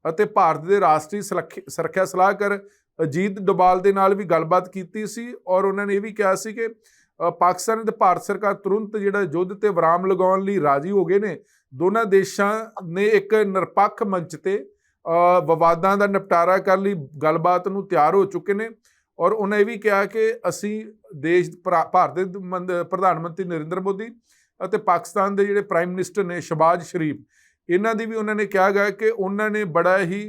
ਅਤੇ ਭਾਰਤ ਦੇ ਰਾਸ਼ਟਰੀ ਸੁਰੱਖ- ਸੁਰੱਖਿਆ ਸਲਾਹਕਾਰ ਅਜੀਤ ਡੋਬਾਲ ਦੇ ਨਾਲ ਵੀ ਗੱਲਬਾਤ ਕੀਤੀ ਸੀ ਔਰ ਉਹਨਾਂ ਨੇ ਇਹ ਵੀ ਕਿਹਾ ਸੀ ਕਿ ਪਾਕਿਸਤਾਨ ਤੇ ਭਾਰਤ ਸਰਕਾਰ ਤੁਰੰਤ ਜਿਹੜਾ ਯੁੱਧ ਤੇ ਵਿਰਾਮ ਲਗਾਉਣ ਲਈ ਰਾਜੀ ਹੋ ਗਏ ਨੇ। ਦੋਨਾਂ ਦੇਸ਼ਾਂ ਨੇ ਇੱਕ ਨਿਰਪੱਖ ਮੰਚ ਤੇ ਵਿਵਾਦਾਂ ਦਾ ਨਿਪਟਾਰਾ ਕਰਨ ਲਈ, ਗੱਲਬਾਤ ਨੂੰ ਤਿਆਰ ਹੋ ਚੁੱਕੇ ਨੇ ਔਰ ਉਹਨਾਂ ਇਹ ਵੀ ਕਿਹਾ ਕਿ ਅਸੀਂ ਦੇਸ਼ ਭਰਾ- ਭਾਰਤ ਦੇ ਪ੍ਰਧਾਨ ਮੰਤਰੀ ਨਰਿੰਦਰ ਮੋਦੀ ਅਤੇ ਪਾਕਿਸਤਾਨ ਦੇ ਜਿਹੜੇ ਪ੍ਰਾਈਮ ਮਿਨਿਸਟਰ ਨੇ ਸ਼ਬਾਜ਼ ਸ਼ਰੀਫ ਇਹਨਾਂ ਦੀ ਵੀ ਉਹਨਾਂ ਨੇ ਕਿਹਾ ਗਿਆ ਕਿ ਉਹਨਾਂ ਨੇ ਬੜਾ ਹੀ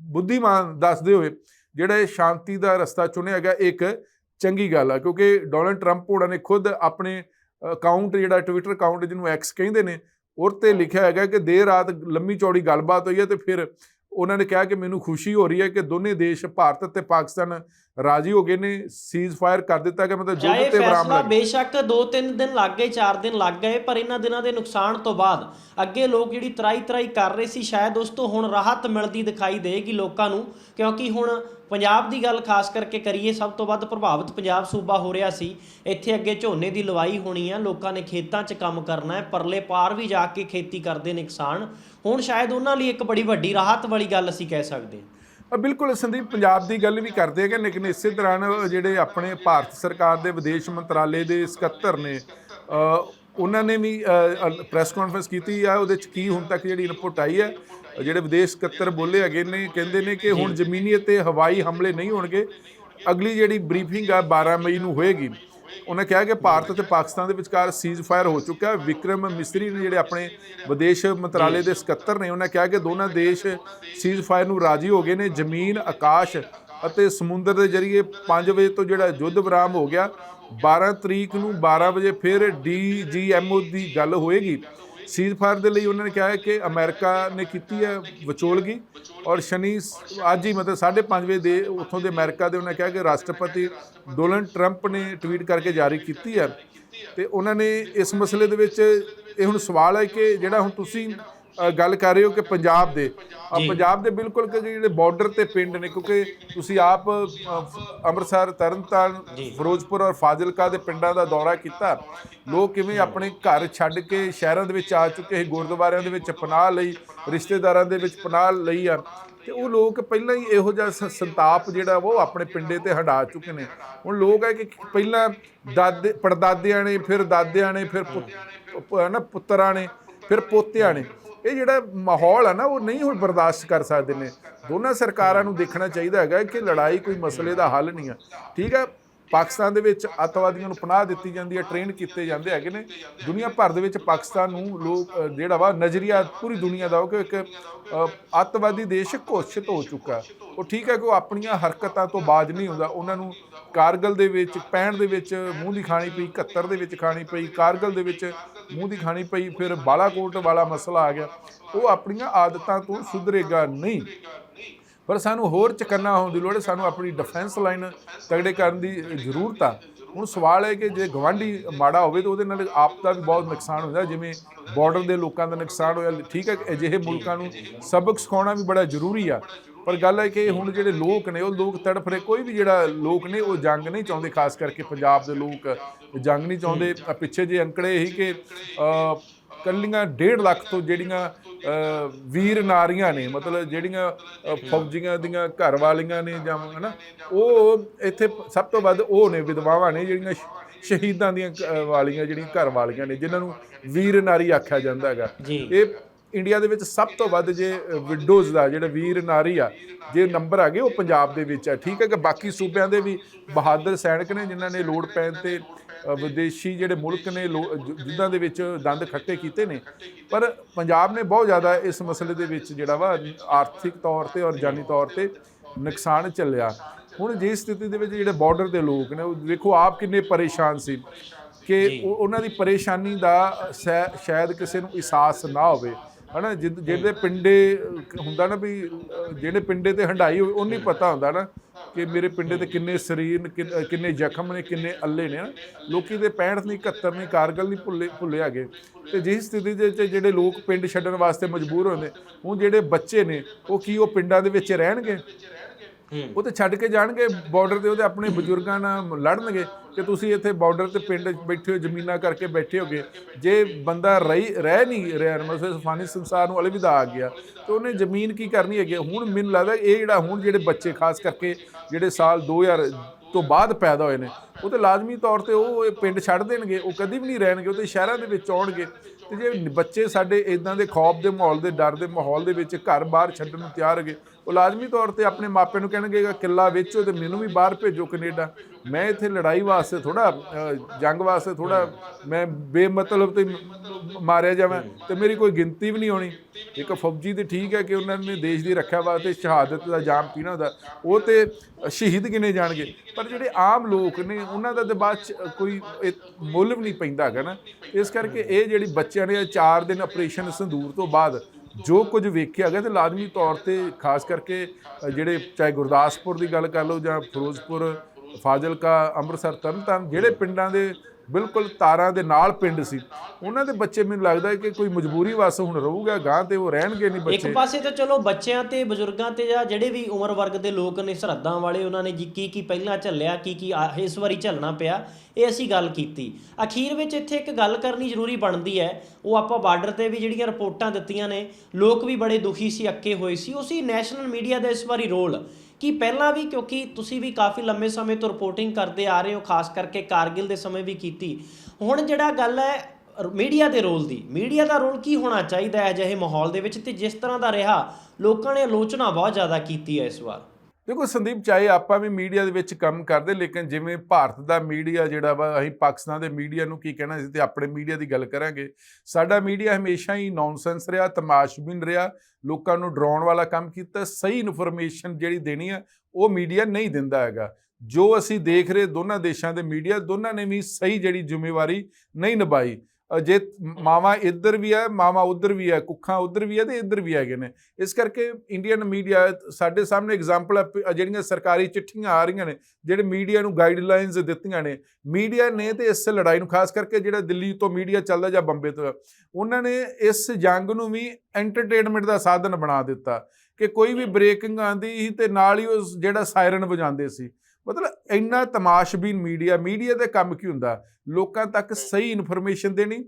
ਬੁੱਧੀਮਾਨ ਦੱਸਦੇ ਹੋਏ ਜਿਹੜਾ ਇਹ ਸ਼ਾਂਤੀ ਦਾ ਰਸਤਾ ਚੁਣਿਆ ਗਿਆ ਇੱਕ ਚੰਗੀ ਗੱਲ ਆ ਕਿਉਂਕਿ ਡੋਨਲਡ ਟਰੰਪ ਹੋਣਾ ਨੇ ਖੁਦ ਆਪਣੇ ਅਕਾਊਂਟ ਜਿਹੜਾ ਟਵਿੱਟਰ ਅਕਾਊਂਟ ਜਿਹਨੂੰ ਐਕਸ ਕਹਿੰਦੇ ਨੇ ਉਹ ਤੇ ਲਿਖਿਆ ਹੈਗਾ ਕਿ ਦੇਰ ਰਾਤ ਲੰਮੀ ਚੌੜੀ ਗੱਲਬਾਤ ਹੋਈ ਹੈ ਤੇ ਫਿਰ ਉਹਨਾਂ ਨੇ ਕਿਹਾ ਕਿ ਮੈਨੂੰ ਖੁਸ਼ੀ ਹੋ ਰਹੀ ਹੈ ਕਿ ਦੋਨੇ ਦੇਸ਼ ਭਾਰਤ ਅਤੇ ਪਾਕਿਸਤਾਨ ਰਾਜੀ ਹੋ ਗਏ ਨੇ ਸੀਜ਼ ਫਾਇਰ ਕਰ ਦਿੱਤਾ ਕਿ ਮਤਲਬ ਯੁੱਧ ਤੇ ਵਿਰਾਮ ਲੱਗ ਬੇਸ਼ੱਕ 2-3 ਦਿਨ ਲੱਗ ਗਏ 4 ਦਿਨ ਲੱਗ ਗਏ ਪਰ ਇਹਨਾਂ ਦਿਨਾਂ ਦੇ ਨੁਕਸਾਨ ਤੋਂ ਬਾਅਦ ਅੱਗੇ ਲੋਕ ਜਿਹੜੀ ਤਰਾਈ ਤਰਾਈ ਕਰ ਰਹੇ ਸੀ ਸ਼ਾਇਦ ਉਸ ਤੋਂ ਹੁਣ ਰਾਹਤ ਮਿਲਦੀ ਦਿਖਾਈ ਦੇਗੀ ਲੋਕਾਂ ਨੂੰ ਕਿਉਂਕਿ ਹੁਣ ਪੰਜਾਬ ਦੀ ਗੱਲ ਖਾਸ ਕਰਕੇ ਕਰੀਏ ਸਭ ਤੋਂ ਵੱਧ ਪ੍ਰਭਾਵਿਤ ਪੰਜਾਬ ਸੂਬਾ ਹੋ ਰਿਹਾ ਸੀ ਇੱਥੇ ਅੱਗੇ ਝੋਨੇ ਦੀ ਲਵਾਈ ਹੋਣੀ ਆ ਲੋਕਾਂ ਨੇ ਖੇਤਾਂ 'ਚ ਕੰਮ ਕਰਨਾ ਹੈ ਪਰਲੇ ਪਾਰ ਵੀ ਜਾ ਕੇ ਖੇਤੀ ਕਰਦੇ ਨੇ ਕਿਸਾਨ ਹੁਣ ਸ਼ਾਇਦ ਉਹਨਾਂ ਲਈ ਇੱਕ ਬੜੀ ਵੱਡੀ ਰਾਹਤ ਵਾਲੀ ਗੱਲ ਅਸੀਂ ਕਹਿ ਸਕਦੇ ਹਾਂ। ਬਿਲਕੁਲ ਸੰਦੀਪ ਪੰਜਾਬ ਦੀ ਗੱਲ ਵੀ ਕਰਦੇ ਹੈਗੇ ਲੇਕਿਨ ਇਸੇ ਦੌਰਾਨ ਜਿਹੜੇ ਆਪਣੇ ਭਾਰਤ ਸਰਕਾਰ ਦੇ ਵਿਦੇਸ਼ ਮੰਤਰਾਲੇ ਦੇ ਸਕੱਤਰ ਨੇ ਉਹਨਾਂ ਨੇ ਵੀ ਪ੍ਰੈਸ ਕਾਨਫਰੰਸ ਕੀਤੀ ਆ ਉਹਦੇ ਚ ਕੀ ਹੁਣ ਤੱਕ ਜਿਹੜੀ ਇਨਪੁਟ ਆਈ ਹੈ ਜਿਹੜੇ ਵਿਦੇਸ਼ ਸਕੱਤਰ ਬੋਲੇ ਹੈਗੇ ਨੇ ਕਹਿੰਦੇ ਨੇ ਕਿ ਹੁਣ ਜ਼ਮੀਨੀ ਅਤੇ ਹਵਾਈ ਹਮਲੇ ਨਹੀਂ ਹੋਣਗੇ ਅਗਲੀ ਜਿਹੜੀ ਬਰੀਫਿੰਗ ਆ 12 ਮਈ ਨੂੰ ਹੋਏਗੀ। ਉਹਨੇ ਕਿਹਾ ਕਿ ਭਾਰਤ ਅਤੇ ਪਾਕਿਸਤਾਨ ਦੇ ਵਿਚਕਾਰ ਸੀਜ਼ ਫਾਇਰ ਹੋ ਚੁੱਕਾ ਹੈ। ਵਿਕਰਮ ਮਿਸਰੀ ਨੇ ਜਿਹੜੇ ਆਪਣੇ ਵਿਦੇਸ਼ ਮੰਤਰਾਲੇ ਦੇ ਸਕੱਤਰ ਨੇ, ਉਹਨਾਂ ਕਿਹਾ ਕਿ ਦੋਨਾਂ ਦੇਸ਼ ਸੀਜ਼ ਫਾਇਰ ਨੂੰ ਰਾਜੀ ਹੋ ਗਏ ਨੇ। ਜ਼ਮੀਨ, ਆਕਾਸ਼ ਅਤੇ ਸਮੁੰਦਰ ਦੇ ਜ਼ਰੀਏ 5 ਵਜੇ ਤੋਂ ਜਿਹੜਾ ਯੁੱਧ ਵਿਰਾਮ ਹੋ ਗਿਆ 12 ਤਰੀਕ ਨੂੰ 12 ਵਜੇ ਫਿਰ ਡੀਜੀਐਮਓ ਦੀ ਗੱਲ ਹੋਏਗੀ। ਸੀਜ਼ ਫਾਇਰ ਦੇ ਲਈ ਉਹਨਾਂ ਨੇ ਕਿਹਾ ਹੈ ਕਿ ਅਮਰੀਕਾ ਨੇ ਕੀਤੀ ਹੈ ਵਿਚੋਲਗੀ ਔਰ ਸ਼ਨੀ ਅੱਜ ਹੀ ਮਤਲਬ 5:30 ਵਜੇ ਦੇ ਉੱਥੋਂ ਦੇ ਅਮਰੀਕਾ ਦੇ ਉਹਨਾਂ ਕਿਹਾ ਕਿ ਰਾਸ਼ਟਰਪਤੀ ਡੋਨਲਡ ਟਰੰਪ ਨੇ ਟਵੀਟ ਕਰਕੇ ਜਾਰੀ ਕੀਤੀ ਹੈ ਤੇ ਉਹਨਾਂ ਨੇ ਇਸ ਮਸਲੇ ਦੇ ਵਿੱਚ ਇਹ ਹੁਣ ਸਵਾਲ ਹੈ ਕਿ ਜਿਹੜਾ ਹੁਣ ਤੁਸੀਂ ਗੱਲ ਕਰ ਰਹੇ ਹੋ ਕਿ ਪੰਜਾਬ ਦੇ। ਪੰਜਾਬ ਦੇ ਬਿਲਕੁਲ ਕਿ ਜਿਹੜੇ ਬਾਰਡਰ ਤੇ ਪਿੰਡ ਨੇ ਕਿਉਂਕਿ ਤੁਸੀਂ ਆਪ ਅੰਮ੍ਰਿਤਸਰ ਤਰਨਤਾਰਨ। ਫਿਰੋਜ਼ਪੁਰ ਔਰ ਫਾਜ਼ਿਲਕਾ ਦੇ ਪਿੰਡਾਂ ਦਾ ਦੌਰਾ ਕੀਤਾ। ਲੋਕ ਕਿਵੇਂ ਆਪਣੇ ਘਰ ਛੱਡ ਕੇ ਸ਼ਹਿਰਾਂ ਦੇ ਵਿੱਚ ਆ ਚੁੱਕੇ ਸੀ ਗੁਰਦੁਆਰਿਆਂ ਦੇ ਵਿੱਚ ਪਨਾਹ ਲਈ ਰਿਸ਼ਤੇਦਾਰਾਂ ਦੇ ਵਿੱਚ ਪਨਾਹ ਲਈ ਆ। ਤੇ ਉਹ ਲੋਕ ਪਹਿਲਾਂ ਹੀ ਇਹੋ ਜਿਹਾ ਸੰਤਾਪ ਜਿਹੜਾ ਉਹ ਆਪਣੇ ਪਿੰਡੇ ਤੇ ਹਟਾ ਚੁੱਕੇ ਨੇ। ਹੁਣ ਲੋਕ ਹੈ ਕਿ ਪਹਿਲਾਂ ਦਾਦੇ ਪੜਦਾਦਿਆਂ ਨੇ ਫਿਰ ਦਾਦਿਆਂ ਨੇ ਫਿਰ ਨਾ ਪੁੱਤਰਾਂ ਨੇ ਫਿਰ ਪੋਤਿਆਂ ਨੇ। ਇਹ ਜਿਹੜਾ ਮਾਹੌਲ ਆ ਨਾ, ਉਹ ਨਹੀਂ ਹੁਣ ਬਰਦਾਸ਼ਤ ਕਰ ਸਕਦੇ ਨੇ। ਦੋਨਾਂ ਸਰਕਾਰਾਂ ਨੂੰ ਦੇਖਣਾ ਚਾਹੀਦਾ ਹੈਗਾ ਕਿ ਲੜਾਈ ਕੋਈ ਮਸਲੇ ਦਾ ਹੱਲ ਨਹੀਂ ਹੈ ਠੀਕ ਹੈ ਪਾਕਿਸਤਾਨ ਦੇ ਵਿੱਚ ਅੱਤਵਾਦੀਆਂ ਨੂੰ ਪਨਾਹ ਦਿੱਤੀ ਜਾਂਦੀ ਹੈ ਟ੍ਰੇਨ ਕੀਤੇ ਜਾਂਦੇ ਹੈਗੇ ਨੇ। ਦੁਨੀਆ ਭਰ ਦੇ ਵਿੱਚ ਪਾਕਿਸਤਾਨ ਨੂੰ ਲੋਕ ਜਿਹੜਾ ਵਾ ਨਜ਼ਰੀਆ ਪੂਰੀ ਦੁਨੀਆ ਦਾ ਉਹ ਕਿ ਇੱਕ ਅ, ਅੱਤਵਾਦੀ ਦੇਸ਼ ਘੋਸ਼ਿਤ ਹੋ ਚੁੱਕਾ ਉਹ ਠੀਕ ਹੈ ਕਿ ਉਹ ਆਪਣੀਆਂ ਹਰਕਤਾਂ ਤੋਂ ਬਾਜ ਨਹੀਂ ਹੁੰਦਾ। ਉਹਨਾਂ ਨੂੰ ਕਾਰਗਲ ਦੇ ਵਿੱਚ 65 ਦੇ ਵਿੱਚ ਮੂੰਹ ਦੀ ਖਾਣੀ ਪਈ 71 ਦੇ ਵਿੱਚ ਖਾਣੀ ਪਈ ਕਾਰਗਲ ਦੇ ਵਿੱਚ ਮੂੰਹ ਦੀ ਖਾਣੀ ਪਈ ਫਿਰ ਬਾਲਾਕੋਟ ਵਾਲਾ ਮਸਲਾ ਆ ਗਿਆ। ਉਹ ਆਪਣੀਆਂ ਆਦਤਾਂ ਤੋਂ ਸੁਧਰੇਗਾ ਨਹੀਂ। ਪਰ ਸਾਨੂੰ ਹੋਰ ਚਕੰਨਾ ਹੋਣ ਦੀ ਲੋੜ ਹੈ, ਸਾਨੂੰ ਆਪਣੀ ਡਿਫੈਂਸ ਲਾਈਨ ਤਗੜੇ ਕਰਨ ਦੀ ਜ਼ਰੂਰਤ ਆ। ਹੁਣ ਸਵਾਲ ਹੈ ਕਿ ਜੇ ਗਵਾਂਢੀ ਮਾੜਾ ਹੋਵੇ ਤਾਂ ਉਹਦੇ ਨਾਲ ਆਪ ਦਾ ਵੀ ਬਹੁਤ ਨੁਕਸਾਨ ਹੁੰਦਾ, ਜਿਵੇਂ ਬਾਰਡਰ ਦੇ ਲੋਕਾਂ ਦਾ ਨੁਕਸਾਨ ਹੋਇਆ, ਠੀਕ ਹੈ, ਅਜਿਹੇ ਮੁਲਕਾਂ ਨੂੰ ਸਬਕ ਸਿਖਾਉਣਾ ਵੀ ਬੜਾ ਜ਼ਰੂਰੀ ਆ। ਪਰ ਗੱਲ ਹੈ ਕਿ ਹੁਣ ਜਿਹੜੇ ਲੋਕ ਨੇ, ਉਹ ਲੋਕ ਤੜਫ ਰਹੇ, ਕੋਈ ਵੀ ਜਿਹੜਾ ਲੋਕ ਨੇ, ਉਹ ਜੰਗ ਨਹੀਂ ਚਾਹੁੰਦੇ, ਖਾਸ ਕਰਕੇ ਪੰਜਾਬ ਦੇ ਲੋਕ ਜੰਗ ਨਹੀਂ ਚਾਹੁੰਦੇ। ਪਿੱਛੇ ਜੇ ਅੰਕੜੇ ਹੀ ਕਿ ਕੱਲੀਆਂ 1.5 ਲੱਖ ਤੋਂ ਜਿਹੜੀਆਂ ਵੀਰ ਨਾਰੀਆਂ ਨੇ ਮਤਲਬ ਜਿਹੜੀਆਂ ਫੌਜੀਆਂ ਦੀਆਂ ਘਰ ਵਾਲੀਆਂ ਨੇ ਜਾਂ ਹਨਾ ਉਹ ਇੱਥੇ ਸਭ ਤੋਂ ਵੱਧ ਉਹ ਨੇ ਵਿਧਵਾਵਾਂ ਨੇ ਜਿਹੜੀਆਂ ਸ਼ਹੀਦਾਂ ਦੀਆਂ ਵਾਲੀਆਂ ਜਿਹੜੀਆਂ ਘਰ ਵਾਲੀਆਂ ਨੇ ਜਿਨ੍ਹਾਂ ਨੂੰ ਵੀਰ ਨਾਰੀ ਆਖਿਆ ਜਾਂਦਾ ਹੈਗਾ। ਇਹ ਇੰਡੀਆ ਦੇ ਵਿੱਚ ਸਭ ਤੋਂ ਵੱਧ ਜੇ ਵਿਡੋਜ਼ ਦਾ ਜਿਹੜਾ ਵੀਰ ਨਾਰੀ ਆ ਜੇ ਨੰਬਰ ਆ ਗਏ ਉਹ ਪੰਜਾਬ ਦੇ ਵਿੱਚ ਆ ਠੀਕ ਹੈ ਕਿ ਬਾਕੀ ਸੂਬਿਆਂ ਦੇ ਵੀ ਬਹਾਦਰ ਸੈਨਿਕ ਨੇ ਜਿਨ੍ਹਾਂ ਨੇ ਲੋੜ ਪੈਣ ਤੇ ਵਿਦੇਸ਼ੀ ਜਿਹੜੇ ਮੁਲਕ ਨੇ ਲੋ- ਜ- ਜਿਨ੍ਹਾਂ ਦੇ ਵਿੱਚ ਦੰਦ ਖੱਟੇ ਕੀਤੇ ਨੇ ਪਰ ਪੰਜਾਬ ਨੇ ਬਹੁਤ ਜ਼ਿਆਦਾ ਇਸ ਮਸਲੇ ਦੇ ਵਿੱਚ ਜਿਹੜਾ ਵਾ ਆਰਥਿਕ ਤੌਰ ਤੇ ਔਰ ਜਾਨੀ ਤੌਰ ਤੇ ਨੁਕਸਾਨ ਚੱਲਿਆ ਹੁਣ ਜੇ ਸਥਿਤੀ ਦੇ ਵਿੱਚ ਜਿਹੜੇ ਬਾਰਡਰ ਦੇ ਲੋਕ ਨੇ ਉਹ ਵੇਖੋ ਆਪ ਕਿੰਨੇ ਪਰੇਸ਼ਾਨ ਸੀ ਕਿ ਉਹ- ਉਹਨਾਂ ਦੀ ਪਰੇਸ਼ਾਨੀ ਦਾ ਸ਼ਾਇਦ ਕਿਸੇ ਨੂੰ ਅਹਿਸਾਸ ਨਾ ਹੋਵੇ। ਹਨਾ ਜਿਹ- ਜਿਹੜੇ ਪਿੰਡੇ ਹੁੰਦਾ ਨਾ ਵੀ ਜਿਹੜੇ ਪਿੰਡੇ ਤੇ ਹੰਡਾਈ ਹੋਵੇ ਉਹਨੂੰ ਪਤਾ ਹੁੰਦਾ ਨਾ। ਕਿ ਮੇਰੇ ਪਿੰਡੇ ਤੇ ਕਿੰਨੇ ਸਰੀਰ ਨੇ, ਕਿੰਨੇ ਜ਼ਖਮ ਨੇ ਕਿੰਨੇ ਅੱਲੇ ਨੇ ਨਾ। ਲੋਕੀ ਦੇ 65 ਨਹੀਂ 71 ਨਹੀਂ ਕਾਰਗਲ ਨਹੀਂ ਭੁੱਲੇ ਭੁੱਲੇ ਹੈਗੇ ਤੇ ਜਿਸ ਸਥਿਤੀ ਦੇ ਵਿੱਚ ਜਿਹੜੇ ਲੋਕ ਪਿੰਡ ਛੱਡਣ ਵਾਸਤੇ ਮਜਬੂਰ ਹੁੰਦੇ ਹੁਣ ਜਿਹੜੇ ਬੱਚੇ ਨੇ ਉਹ ਕੀ ਉਹ ਪਿੰਡਾਂ ਦੇ ਵਿੱਚ ਰਹਿਣਗੇ ਉਹ ਤੇ ਛੱਡ ਕੇ ਜਾਣਗੇ ਬਾਰਡਰ ਤੇ ਉਹਦੇ ਆਪਣੇ ਬਜ਼ੁਰਗਾਂ ਨਾਲ ਲੜਨਗੇ ਕਿ ਤੁਸੀਂ ਇੱਥੇ ਬਾਰਡਰ ਤੇ ਪਿੰਡ ਬੈਠੇ ਹੋ, ਜ਼ਮੀਨਾਂ ਕਰਕੇ ਬੈਠੇ ਹੋਗੇ। ਜੇ ਬੰਦਾ ਰਹੀ, ਰਹਿ ਨਹੀਂ ਰਿਹਾ, ਮਤਲਬ ਫਾਨੀ ਸੰਸਾਰ ਨੂੰ ਅਲਵਿਦਾ ਆ ਗਿਆ, ਤੇ ਉਹਨੇ ਜ਼ਮੀਨ ਕੀ ਕਰਨੀ ਹੈਗੀ? ਹੁਣ ਮੈਨੂੰ ਲੱਗਦਾ ਇਹ ਜਿਹੜਾ ਹੁਣ ਜਿਹੜੇ ਬੱਚੇ ਖਾਸ ਕਰਕੇ ਜਿਹੜੇ ਸਾਲ 2000 ਤੋਂ ਬਾਅਦ ਪੈਦਾ ਹੋਏ ਨੇ, ਉਹ ਤੇ ਲਾਜ਼ਮੀ ਤੌਰ ਤੇ ਉਹ ਇਹ ਪਿੰਡ ਛੱਡ ਦੇਣਗੇ, ਉਹ ਕਦੀ ਵੀ ਨਹੀਂ ਰਹਿਣਗੇ, ਉਹ ਤੇ ਸ਼ਹਿਰਾਂ ਦੇ ਵਿੱਚ ਆਉਣਗੇ। ਤੇ ਜੇ ਬੱਚੇ ਸਾਡੇ ਇਦਾਂ ਦੇ ਖੌਫ ਦੇ ਮਾਹੌਲ ਦੇ, ਡਰ ਦੇ ਮਾਹੌਲ ਦੇ ਵਿੱਚ ਘਰ ਬਾਹਰ ਛੱਡਣ ਨੂੰ ਤਿਆਰ ਹੈਗੇ ਉਹ ਲਾਜ਼ਮੀ ਤੌਰ ਤੇ ਆਪਣੇ ਮਾਪਿਆਂ ਨੂੰ ਕਹਿਣਗੇ ਕਿ ਕਿੱਲਾ ਵੇਚੋ ਤੇ ਮੈਨੂੰ ਵੀ ਬਾਹਰ ਭੇਜੋ ਕੈਨੇਡਾ। ਮੈਂ ਇੱਥੇ ਲੜਾਈ ਵਾਸਤੇ ਥੋੜਾ ਜੰਗ ਵਾਸਤੇ ਥੋੜਾ ਮੈਂ ਬੇਮਤਲਬ ਤੇ ਮਾਰਿਆ ਜਾਵਾਂ ਤੇ ਮੇਰੀ ਕੋਈ ਗਿਣਤੀ ਵੀ ਨਹੀਂ ਹੋਣੀ। ਇੱਕ ਫੌਜੀ ਤੇ ਠੀਕ ਹੈ ਕਿ ਉਹਨਾਂ ਨੇ ਦੇਸ਼ ਦੀ ਰੱਖਿਆ ਵਾਸਤੇ ਸ਼ਹਾਦਤ ਦਾ ਜਾਮ ਪੀਣਾ ਹੁੰਦਾ, ਉਹ ਤੇ ਸ਼ਹੀਦ ਗਿਣੇ ਜਾਣਗੇ? ਪਰ ਜਿਹੜੇ ਆਮ ਲੋਕ ਨੇ, ਉਹਨਾਂ ਦਾ ਤੇ ਬਾਅਦ ਚ ਕੋਈ ਮੁੱਲ ਵੀ ਨਹੀਂ ਪੈਂਦਾ ਹੈਗਾ ਨਾ। ਇਸ ਕਰਕੇ ਇਹ ਜਿਹੜੀ ਬੱਚਿਆਂ ਨੇ 4 ਦਿਨ ਆਪਰੇਸ਼ਨ ਸੰਦੂਰ ਤੋਂ ਬਾਅਦ ਜੋ ਕੁਝ ਵੇਖਿਆ ਗਿਆ ਤੇ ਲਾਜ਼ਮੀ ਤੌਰ ਤੇ ਖਾਸ ਕਰਕੇ ਜਿਹੜੇ ਚਾਹੇ ਗੁਰਦਾਸਪੁਰ ਦੀ ਗੱਲ ਕਰ ਲਓ ਜਾਂ ਫਿਰੋਜ਼ਪੁਰ, ਫਾਜ਼ਿਲਕਾ, ਅੰਮ੍ਰਿਤਸਰ, ਤਰਨਤਾਰਨ, ਜਿਹੜੇ ਪਿੰਡਾਂ ਦੇ ਬਿਲਕੁਲ ਤਾਰਾਂ ਦੇ ਨਾਲ ਪਿੰਡ ਸੀ। ਉਹਨਾਂ ਦੇ ਬੱਚੇ ਮੈਨੂੰ ਲੱਗਦਾ ਕਿ ਕੋਈ ਮਜਬੂਰੀ ਵਾਸ ਹੁਣ ਰਹੂਗਾ ਗਾਂ ਤੇ ਉਹ ਰਹਿਣਗੇ ਨਹੀਂ ਇੱਕ ਪਾਸੇ ਤਾਂ ਚਲੋ ਬੱਚਿਆਂ ਤੇ, ਬਜ਼ੁਰਗਾਂ ਤੇ ਜਾਂ ਜਿਹੜੇ ਵੀ ਉਮਰ ਵਰਗ ਦੇ ਲੋਕ ਨੇ, ਸਰਹੱਦਾਂ ਵਾਲੇ, ਉਹਨਾਂ ਨੇ ਜੀ ਕੀ ਕੀ ਪਹਿਲਾਂ ਝੱਲਿਆ, ਕੀ ਕੀ ਇਸ ਵਾਰੀ ਝੱਲਣਾ ਪਿਆ, ਇਹ ਅਸੀਂ ਗੱਲ ਕੀਤੀ। ਅਖੀਰ ਵਿੱਚ ਇੱਥੇ ਇੱਕ ਗੱਲ ਕਰਨੀ ਜ਼ਰੂਰੀ ਬਣਦੀ ਹੈ, ਉਹ ਆਪਾਂ ਬਾਰਡਰ ਤੇ ਵੀ ਜਿਹੜੀਆਂ ਰਿਪੋਰਟਾਂ ਦਿੱਤੀਆਂ ਨੇ, ਲੋਕ ਵੀ ਬੜੇ ਦੁਖੀ ਸੀ, ਅੱਕੇ ਹੋਏ ਸੀ। ਉਹ ਸੀ ਨੈਸ਼ਨਲ ਮੀਡੀਆ ਦਾ ਇਸ ਵਾਰੀ ਰੋਲ। ਕਿ ਪਹਿਲਾਂ ਵੀ, ਕਿਉਂਕਿ ਤੁਸੀਂ ਵੀ ਕਾਫੀ ਲੰਮੇ ਸਮੇਂ ਤੋਂ ਰਿਪੋਰਟਿੰਗ ਕਰਦੇ ਆ ਰਹੇ ਹੋ, ਖਾਸ ਕਰਕੇ ਕਾਰਗਿਲ ਦੇ ਸਮੇਂ ਵੀ ਕੀਤੀ। ਹੁਣ ਜਿਹੜਾ ਗੱਲ ਹੈ ਮੀਡੀਆ ਦੇ ਰੋਲ ਦੀ। ਮੀਡੀਆ ਦਾ ਰੋਲ ਕੀ ਹੋਣਾ ਚਾਹੀਦਾ ਹੈ ਅਜਿਹੇ ਮਾਹੌਲ ਦੇ ਵਿੱਚ? ਤੇ ਜਿਸ ਤਰ੍ਹਾਂ ਦਾ ਰਿਹਾ, ਲੋਕਾਂ ਨੇ ਆਲੋਚਨਾ ਬਹੁਤ ਜ਼ਿਆਦਾ ਕੀਤੀ ਹੈ ਇਸ ਵਾਰ। ਦੇਖੋ ਸੰਦੀਪ, ਚਾਹੇ ਆਪਾਂ ਵੀ ਮੀਡੀਆ ਦੇ ਵਿੱਚ ਕੰਮ ਕਰਦੇ, ਲੇਕਿਨ ਜਿਵੇਂ ਭਾਰਤ ਦਾ ਮੀਡੀਆ ਜਿਹੜਾ ਵਾ, ਅਸੀਂ ਪਾਕਿਸਤਾਨ ਦੇ ਮੀਡੀਆ ਨੂੰ ਕੀ ਕਹਿਣਾ ਸੀ ਤੇ ਆਪਣੇ ਮੀਡੀਆ ਦੀ ਗੱਲ ਕਰਾਂਗੇ। ਸਾਡਾ ਮੀਡੀਆ ਹਮੇਸ਼ਾ ਹੀ ਨੌਨਸੈਂਸ ਰਿਹਾ, ਤਮਾਸ਼ਬੀਨ ਰਿਹਾ, ਲੋਕਾਂ ਨੂੰ ਡਰਾਉਣ ਵਾਲਾ ਕੰਮ ਕੀਤਾ, ਸਹੀ ਇਨਫੋਰਮੇਸ਼ਨ ਜਿਹੜੀ ਦੇਣੀ ਆ, ਉਹ ਮੀਡੀਆ ਨਹੀਂ ਦਿੰਦਾ ਹੈਗਾ। ਜੋ ਅਸੀਂ ਦੇਖ ਰਹੇ, ਦੋਨਾਂ ਦੇਸ਼ਾਂ ਦੇ ਮੀਡੀਆ, ਦੋਨਾਂ ਨੇ ਵੀ ਸਹੀ ਜਿਹੜੀ ਜ਼ਿੰਮੇਵਾਰੀ ਨਹੀਂ ਨਿਭਾਈ। ਜੇ ਮਾਵਾ ਇੱਧਰ ਵੀ ਹੈ ਮਾਵਾ ਉੱਧਰ ਵੀ ਹੈ ਕੁੱਖਾਂ ਉੱਧਰ ਵੀ ਹੈ ਤੇ ਇੱਧਰ ਵੀ ਹੈਗੇ ਨੇ। ਇਸ ਕਰਕੇ ਇੰਡੀਅਨ ਮੀਡੀਆ ਸਾਡੇ ਸਾਹਮਣੇ ਐਗਜ਼ਾਮਪਲ ਹੈ ਜਿਹੜੀਆਂ ਸਰਕਾਰੀ ਚਿੱਠੀਆਂ ਆ ਰਹੀਆਂ ਨੇ ਜਿਹੜੇ ਮੀਡੀਆ ਨੂੰ ਗਾਈਡਲਾਈਨਸ ਦਿੱਤੀਆਂ ਨੇ। ਮੀਡੀਆ ਨੇ ਤੇ ਇਸ ਲੜਾਈ ਨੂੰ ਖਾਸ ਕਰਕੇ ਜਿਹੜਾ ਦਿੱਲੀ ਤੋਂ ਮੀਡੀਆ ਚੱਲਦਾ ਜਾਂ ਬੰਬੇ ਤੋਂ ਉਹਨਾਂ ਨੇ ਇਸ ਜੰਗ ਨੂੰ ਵੀ ਐਂਟਰਟੇਨਮੈਂਟ ਦਾ ਸਾਧਨ ਬਣਾ ਦਿੱਤਾ। ਕਿ ਕੋਈ ਵੀ ਬ੍ਰੇਕਿੰਗ ਆਂਦੀ ਸੀ ਤੇ ਨਾਲ ਹੀ ਉਹ ਜਿਹੜਾ ਸਾਇਰਨ ਵਜਾਉਂਦੇ ਸੀ। ਮਤਲਬ ਇੰਨਾ ਤਮਾਸ਼ਬੀਨ ਮੀਡੀਆ ਮੀਡੀਆ ਦਾ ਕੰਮ ਕੀ ਹੁੰਦਾ? ਲੋਕਾਂ ਤੱਕ ਸਹੀ ਇਨਫੋਰਮੇਸ਼ਨ ਦੇਣੀ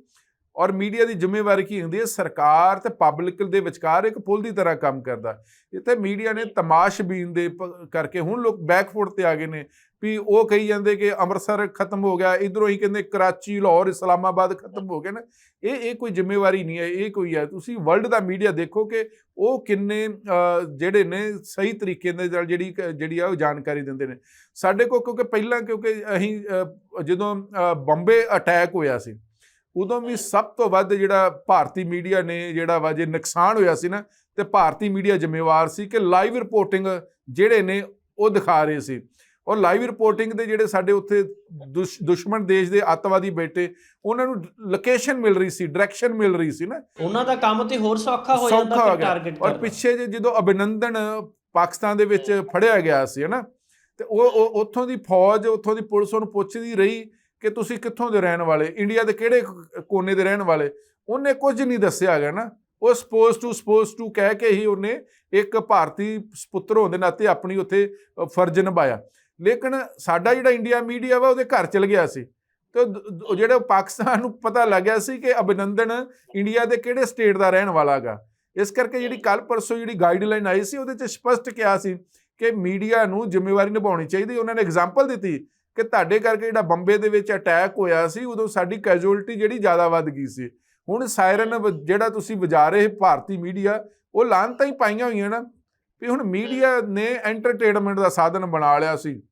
ਔਰ ਮੀਡੀਆ ਦੀ ਜ਼ਿੰਮੇਵਾਰੀ ਕੀ ਹੁੰਦੀ ਹੈ? ਸਰਕਾਰ ਤੇ ਪਬਲਿਕ ਦੇ ਵਿਚਕਾਰ ਇੱਕ ਪੁਲ ਦੀ ਤਰ੍ਹਾਂ ਕੰਮ ਕਰਦਾ। ਇੱਥੇ ਮੀਡੀਆ ਨੇ ਤਮਾਸ਼ਬੀਨ ਦੇ ਪ- ਕਰਕੇ ਹੁਣ ਲੋਕ ਬੈਕਫੁੱਟ ਤੇ ਆ ਗਏ ਨੇ ਵੀ ਉਹ ਕਹੀ ਜਾਂਦੇ ਕਿ ਅੰਮ੍ਰਿਤਸਰ ਖਤਮ ਹੋ ਗਿਆ, ਇਧਰੋਂ ਹੀ ਕਹਿੰਦੇ ਕਰਾਚੀ, ਲਾਹੌਰ, ਇਸਲਾਮਾਬਾਦ ਖਤਮ ਹੋ ਗਏ ਨਾ। ਇਹ ਇਹ ਕੋਈ ਜ਼ਿੰਮੇਵਾਰੀ ਨਹੀਂ ਹੈ, ਇਹ ਕੋਈ ਹੈ। ਤੁਸੀਂ ਵਰਲਡ ਦਾ ਮੀਡੀਆ ਦੇਖੋ ਕਿ ਉਹ ਕਿੰਨੇ ਜਿਹੜੇ ਨੇ ਸਹੀ ਤਰੀਕੇ ਦੇ ਨਾਲ ਜਿਹੜੀ ਕ- ਜਿਹੜੀ ਆ ਉਹ ਜਾਣਕਾਰੀ ਦਿੰਦੇ ਨੇ। ਸਾਡੇ ਕੋਲ ਕਿਉਂਕਿ ਪਹਿਲਾਂ ਕਿਉਂਕਿ ਅਸੀਂ ਜਦੋਂ ਬੰਬੇ ਅਟੈਕ ਹੋਇਆ ਸੀ ਉਦੋਂ ਵੀ ਸਭ ਤੋਂ ਵੱਧ ਜਿਹੜਾ ਭਾਰਤੀ ਮੀਡੀਆ ਨੇ ਜਿਹੜਾ ਵਾ ਜੇ ਨੁਕਸਾਨ ਹੋਇਆ ਸੀ ਨਾ ਤੇ ਭਾਰਤੀ ਮੀਡੀਆ ਜ਼ਿੰਮੇਵਾਰ ਸੀ ਕਿ ਲਾਈਵ ਰਿਪੋਰਟਿੰਗ ਜਿਹੜੇ ਨੇ ਉਹ ਦਿਖਾ ਰਹੇ ਸੀ। ਔਰ ਲਾਈਵ ਰਿਪੋਰਟਿੰਗ ਦੇ ਜਿਹੜੇ ਸਾਡੇ ਉੱਥੇ ਦੁਸ਼- ਦੁਸ਼ਮਣ ਦੇਸ਼ ਦੇ ਅੱਤਵਾਦੀ ਬੈਠੇ ਉਹਨਾਂ ਨੂੰ ਲੋਕੇਸ਼ਨ ਮਿਲ ਰਹੀ ਸੀ ਡਾਇਰੈਕਸ਼ਨ ਮਿਲ ਰਹੀ ਸੀ ਨਾ। ਉਹਨਾਂ ਦਾ ਕੰਮ ਤੇ ਹੋਰ ਸੌਖਾ ਹੋ ਜਾਂਦਾ ਫਿਰ। ਟਾਰਗੇਟ ਔਰ ਪਿੱਛੇ ਜੇ ਜਦੋਂ ਅਭਿਨੰਦਨ ਪਾਕਿਸਤਾਨ ਦੇ ਵਿੱਚ ਫੜਿਆ ਗਿਆ ਸੀ ਹਨਾ ਤੇ ਉਹ- ਉੱਥੋਂ ਦੀ ਫੌਜ ਉੱਥੋਂ ਦੀ ਪੁਲਿਸ ਉਹਨੂੰ ਪੁੱਛਦੀ ਰਹੀ ਕਿ ਤੁਸੀਂ ਕਿੱਥੋਂ ਦੇ ਰਹਿਣ ਵਾਲੇ, ਇੰਡੀਆ ਦੇ ਕਿਹੜੇ ਕੋਨੇ ਦੇ ਰਹਿਣ ਵਾਲੇ? ਉਹਨੇ ਕੁਝ ਨਹੀਂ ਦੱਸਿਆ ਹੈਗਾ ਨਾ। ਉਹ ਸਪੋਜ਼ ਟੂ ਸਪੋਜ਼ ਟੂ ਕਹਿ ਕੇ ਹੀ ਉਹਨੇ ਇੱਕ ਭਾਰਤੀ ਸੁਪੁੱਤਰ ਹੋਣ ਦੇ ਨਾਤੇ ਆਪਣੀ ਉੱਥੇ ਫਰਜ਼ ਨਿਭਾਇਆ। ਲੇਕਿਨ ਸਾਡਾ ਜਿਹੜਾ ਇੰਡੀਆ ਮੀਡੀਆ ਵਾ, ਉਹਦੇ ਘਰ ਚਲ ਗਿਆ ਸੀ। ਤੇ ਜਿਹੜੇ ਪਾਕਿਸਤਾਨ ਨੂੰ ਪਤਾ ਲੱਗਿਆ ਸੀ ਕਿ ਅਭਿਨੰਦਨ ਇੰਡੀਆ ਦੇ ਕਿਹੜੇ ਸਟੇਟ ਦਾ ਰਹਿਣ ਵਾਲਾ ਹੈਗਾ। ਇਸ ਕਰਕੇ ਜਿਹੜੀ ਕੱਲ ਪਰਸੋਂ ਜਿਹੜੀ ਗਾਈਡਲਾਈਨ ਆਈ ਸੀ, ਉਹਦੇ 'ਚ ਸਪਸ਼ਟ ਕਿਹਾ ਸੀ ਕਿ ਮੀਡੀਆ ਨੂੰ ਜ਼ਿੰਮੇਵਾਰੀ ਨਿਭਾਉਣੀ ਚਾਹੀਦੀ। ਉਹਨਾਂ ਨੇ ਐਗਜ਼ਾਮਪਲ ਦਿੱਤੀ ਕਿ ਤੁਹਾਡੇ ਕਰਕੇ ਜਿਹੜਾ ਬੰਬੇ ਦੇ ਵਿੱਚ ਅਟੈਕ ਹੋਇਆ ਸੀ, ਉਦੋਂ ਸਾਡੀ ਕੈਜੂਅਲਟੀ ਜਿਹੜੀ ਜ਼ਿਆਦਾ ਵੱਧ ਗਈ ਸੀ। ਹੁਣ ਸਾਇਰਨ ਵ- ਜਿਹੜਾ ਤੁਸੀਂ ਵਜਾ ਰਹੇ ਭਾਰਤੀ ਮੀਡੀਆ ਉਹ ਲਾਂਤਾਂ ਹੀ ਪਾਈਆਂ ਹੋਈਆਂ ਨਾ। ਵੀ ਹੁਣ ਮੀਡੀਆ ਨੇ ਐਂਟਰਟੇਨਮੈਂਟ ਦਾ ਸਾਧਨ ਬਣਾ ਲਿਆ ਸੀ।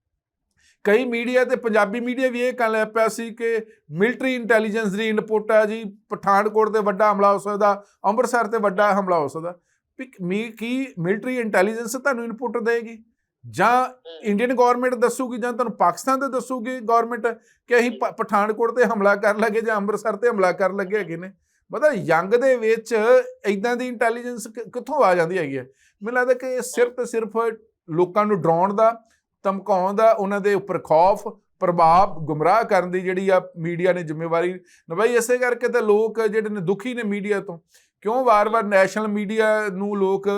ਕਈ ਮੀਡੀਆ ਤੇ ਪੰਜਾਬੀ ਮੀਡੀਆ ਵੀ ਇਹ ਕਹਿਣ ਲੱਗ ਪਿਆ ਸੀ ਕਿ ਮਿਲਟਰੀ ਇੰਟੈਲੀਜੈਂਸ ਦੀ ਇਨਪੁਟ ਆ ਜੀ, ਪਠਾਨਕੋਟ ਤੇ ਵੱਡਾ ਹਮਲਾ ਹੋ ਸਕਦਾ, ਅੰਮ੍ਰਿਤਸਰ ਤੇ ਵੱਡਾ ਹਮਲਾ ਹੋ ਸਕਦਾ। ਵੀ ਮੀ ਕੀ ਮਿਲਟਰੀ ਇੰਟੈਲੀਜੈਂਸ ਤੁਹਾਨੂੰ ਇਨਪੁਟ ਦੇਗੀ ਜਾਂ ਇੰਡੀਅਨ ਗਵਰਨਮੈਂਟ ਦੱਸੂਗੀ ਜਾਂ ਤੁਹਾਨੂੰ ਪਾਕਿਸਤਾਨ ਤੇ ਦੱਸੂਗੀ ਗਵਰਨਮੈਂਟ ਕਿ ਅਸੀਂ ਪਠਾਨਕੋਟ ਤੇ ਹਮਲਾ ਕਰਨ ਲੱਗੇ ਜਾਂ ਅੰਮ੍ਰਿਤਸਰ ਤੇ ਹਮਲਾ ਕਰਨ ਲੱਗੇ ਹੈਗੇ ਨੇ। ਮਤਲਬ ਯੰਗ ਦੇ ਵਿੱਚ ਇਦਾਂ ਦੀ ਇੰਟੈਲੀਜੈਂਸ ਕਿੱਥੋਂ ਆ ਜਾਂਦੀ ਹੈਗੀ ਹੈ? ਮੈਨੂੰ ਲੱਗਦਾ ਕਿ ਇਹ ਸਿਰਫ ਤੇ ਸਿਰਫ ਲੋਕਾਂ ਨੂੰ ਡਰਾਉਣ ਦਾ ਧਮਕਾਉਣ ਦਾ ਉਹਨਾਂ ਦੇ ਉੱਪਰ ਖੌਫ ਪ੍ਰਭਾਵ ਗੁੰਮਰਾਹ ਕਰਨ ਦੀ ਜਿਹੜੀ ਆ ਮੀਡੀਆ ਨੇ ਜ਼ਿੰਮੇਵਾਰੀ ਨਿਭਾਈ ਇਸੇ ਕਰਕੇ ਤਾਂ ਲੋਕ ਜਿਹੜੇ ਨੇ ਦੁਖੀ ਨੇ ਮੀਡੀਆ ਤੋਂ। ਕਿਉਂ ਵਾਰ-ਵਾਰ ਨੈਸ਼ਨਲ ਮੀਡੀਆ ਨੂੰ ਲੋਕ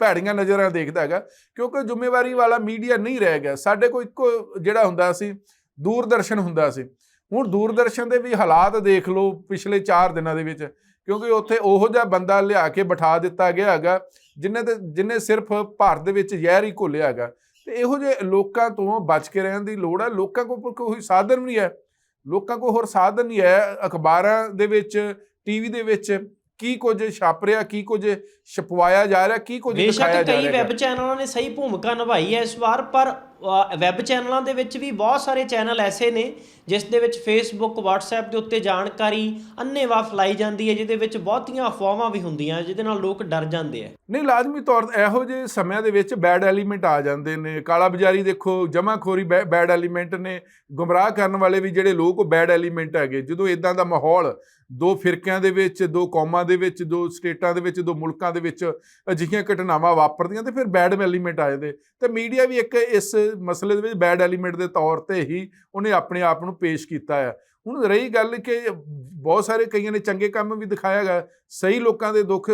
ਭੈੜੀਆਂ ਨਜ਼ਰਾਂ ਦੇਖਦਾ ਹੈਗਾ, ਕਿਉਂਕਿ ਜ਼ਿੰਮੇਵਾਰੀ ਵਾਲਾ ਮੀਡੀਆ ਨਹੀਂ ਰਹਿ ਗਿਆ। ਸਾਡੇ ਕੋਲ ਇੱਕੋ ਜਿਹੜਾ ਹੁੰਦਾ ਸੀ, ਦੂਰਦਰਸ਼ਨ ਹੁੰਦਾ ਸੀ। ਹੁਣ ਦੂਰਦਰਸ਼ਨ ਦੇ ਵੀ ਹਾਲਾਤ ਦੇਖ ਲਓ ਪਿਛਲੇ 4 ਦਿਨਾਂ ਦੇ ਵਿੱਚ, ਕਿਉਂਕਿ ਉੱਥੇ ਉਹੋ ਜਿਹਾ ਬੰਦਾ ਲਿਆ ਕੇ ਬਿਠਾ ਦਿੱਤਾ ਗਿਆ ਹੈਗਾ, ਜਿਨੇ ਤੇ, ਜਿਨੇ ਸਿਰਫ ਭਾਰਤ ਦੇ ਵਿੱਚ ਜ਼ਹਿਰ ਹੀ ਘੋਲਿਆ ਹੈਗਾ। ਤੇ ਇਹੋ ਜਿਹੇ ਲੋਕਾਂ ਤੋਂ ਬਚ ਕੇ ਰਹਿਣ ਦੀ ਲੋੜ ਹੈ ਲੋਕਾਂ ਕੋਲ ਕੋਈ ਸਾਧਨ ਨਹੀਂ ਹੈ। ਲੋਕਾਂ ਕੋਲ ਹੋਰ ਸਾਧਨ ਨਹੀਂ ਹੈ ਅਖਬਾਰਾਂ ਦੇ ਵਿੱਚ, ਟੀਵੀ ਦੇ ਵਿੱਚ। ਕੀ ਕੁਝ ਛਾਪ ਰਿਹਾ ਕੀ ਕੁਝ ਛਪਵਾਇਆ ਜਾ ਰਿਹਾ ਕੀ ਕੁਝ ਦਿਖਾਇਆ ਬੇਸ਼ੱਕ ਜਾ ਕਈ ਰਿਹਾ ਵੈਬ ਚੈਨਲਾਂ ਨੇ ਸਹੀ ਭੂਮਿਕਾ ਨਿਭਾਈ ਹੈ ਇਸ ਵਾਰ ਪਰ ਵੈਬ ਚੈਨਲਾਂ ਦੇ ਵਿੱਚ ਵੀ ਬਹੁਤ ਸਾਰੇ ਚੈਨਲ ਐਸੇ ਨੇ, ਜਿਸ ਦੇ ਵਿੱਚ ਫੇਸਬੁੱਕ WhatsApp ਦੇ ਉੱਤੇ ਜਾਣਕਾਰੀ ਅੰਨੇਵਾਹ ਫੈਲਾਈ ਜਾਂਦੀ ਹੈ, ਜਿਹਦੇ ਵਿੱਚ ਬਹੁਤੀਆਂ ਅਫਵਾਹਾਂ ਵੀ ਹੁੰਦੀਆਂ, ਜਿਹਦੇ ਨਾਲ ਲੋਕ ਡਰ ਜਾਂਦੇ ਆ। ਨਹੀਂ, ਲਾਜ਼ਮੀ ਤੌਰ ਤੇ ਇਹੋ ਜਿਹੇ ਸਮਿਆਂ ਦੇ ਵਿੱਚ ਬੈਡ ਐਲੀਮੈਂਟ ਆ ਜਾਂਦੇ ਨੇ। ਕਾਲਾ ਬਾਜ਼ਾਰੀ ਦੇਖੋ, ਜਮਾਖੋਰੀ ਬੈਡ ਐਲੀਮੈਂਟ ਨੇ। ਗੁੰਮਰਾਹ ਕਰਨ ਵਾਲੇ ਵੀ ਜਿਹੜੇ ਲੋਕ ਉਹ ਬੈਡ ਐਲੀਮੈਂਟ ਹੈਗੇ। ਜਦੋਂ ਇਦਾਂ ਦਾ ਮਾਹੌਲ, ਦੋ ਫਿਰਕਿਆਂ ਦੇ ਵਿੱਚ, ਦੋ ਕੌਮਾਂ ਦੇ ਵਿੱਚ, ਦੋ ਸਟੇਟਾਂ ਦੇ ਵਿੱਚ, ਦੋ ਮੁਲਕਾਂ ਦੇ ਵਿੱਚ ਅਜਿਹੀਆਂ ਘਟਨਾਵਾਂ ਵਾਪਰਦੀਆਂ ਤੇ ਫਿਰ ਬੈਡ ਐਲੀਮੈਂਟ ਆ ਜਾਂਦੇ। ਤੇ ਮੀਡੀਆ ਵੀ ਇੱਕ ਇਸ ਮਸਲੇ ਦੇ ਵਿੱਚ ਬੈਡ ਐਲੀਮੈਂਟ ਦੇ ਤੌਰ ਤੇ ਹੀ ਉਹਨੇ ਆਪਣੇ ਆਪ ਨੂੰ ਪੇਸ਼ ਕੀਤਾ ਆ। ਹੁਣ ਰਹੀ ਗੱਲ ਕਿ ਬਹੁਤ ਸਾਰੇ ਕਈਆਂ ਨੇ ਚੰਗੇ ਕੰਮ ਵੀ ਦਿਖਾਇਆ ਗਾ ਸਹੀ ਲੋਕਾਂ ਦੇ ਦੁੱਖ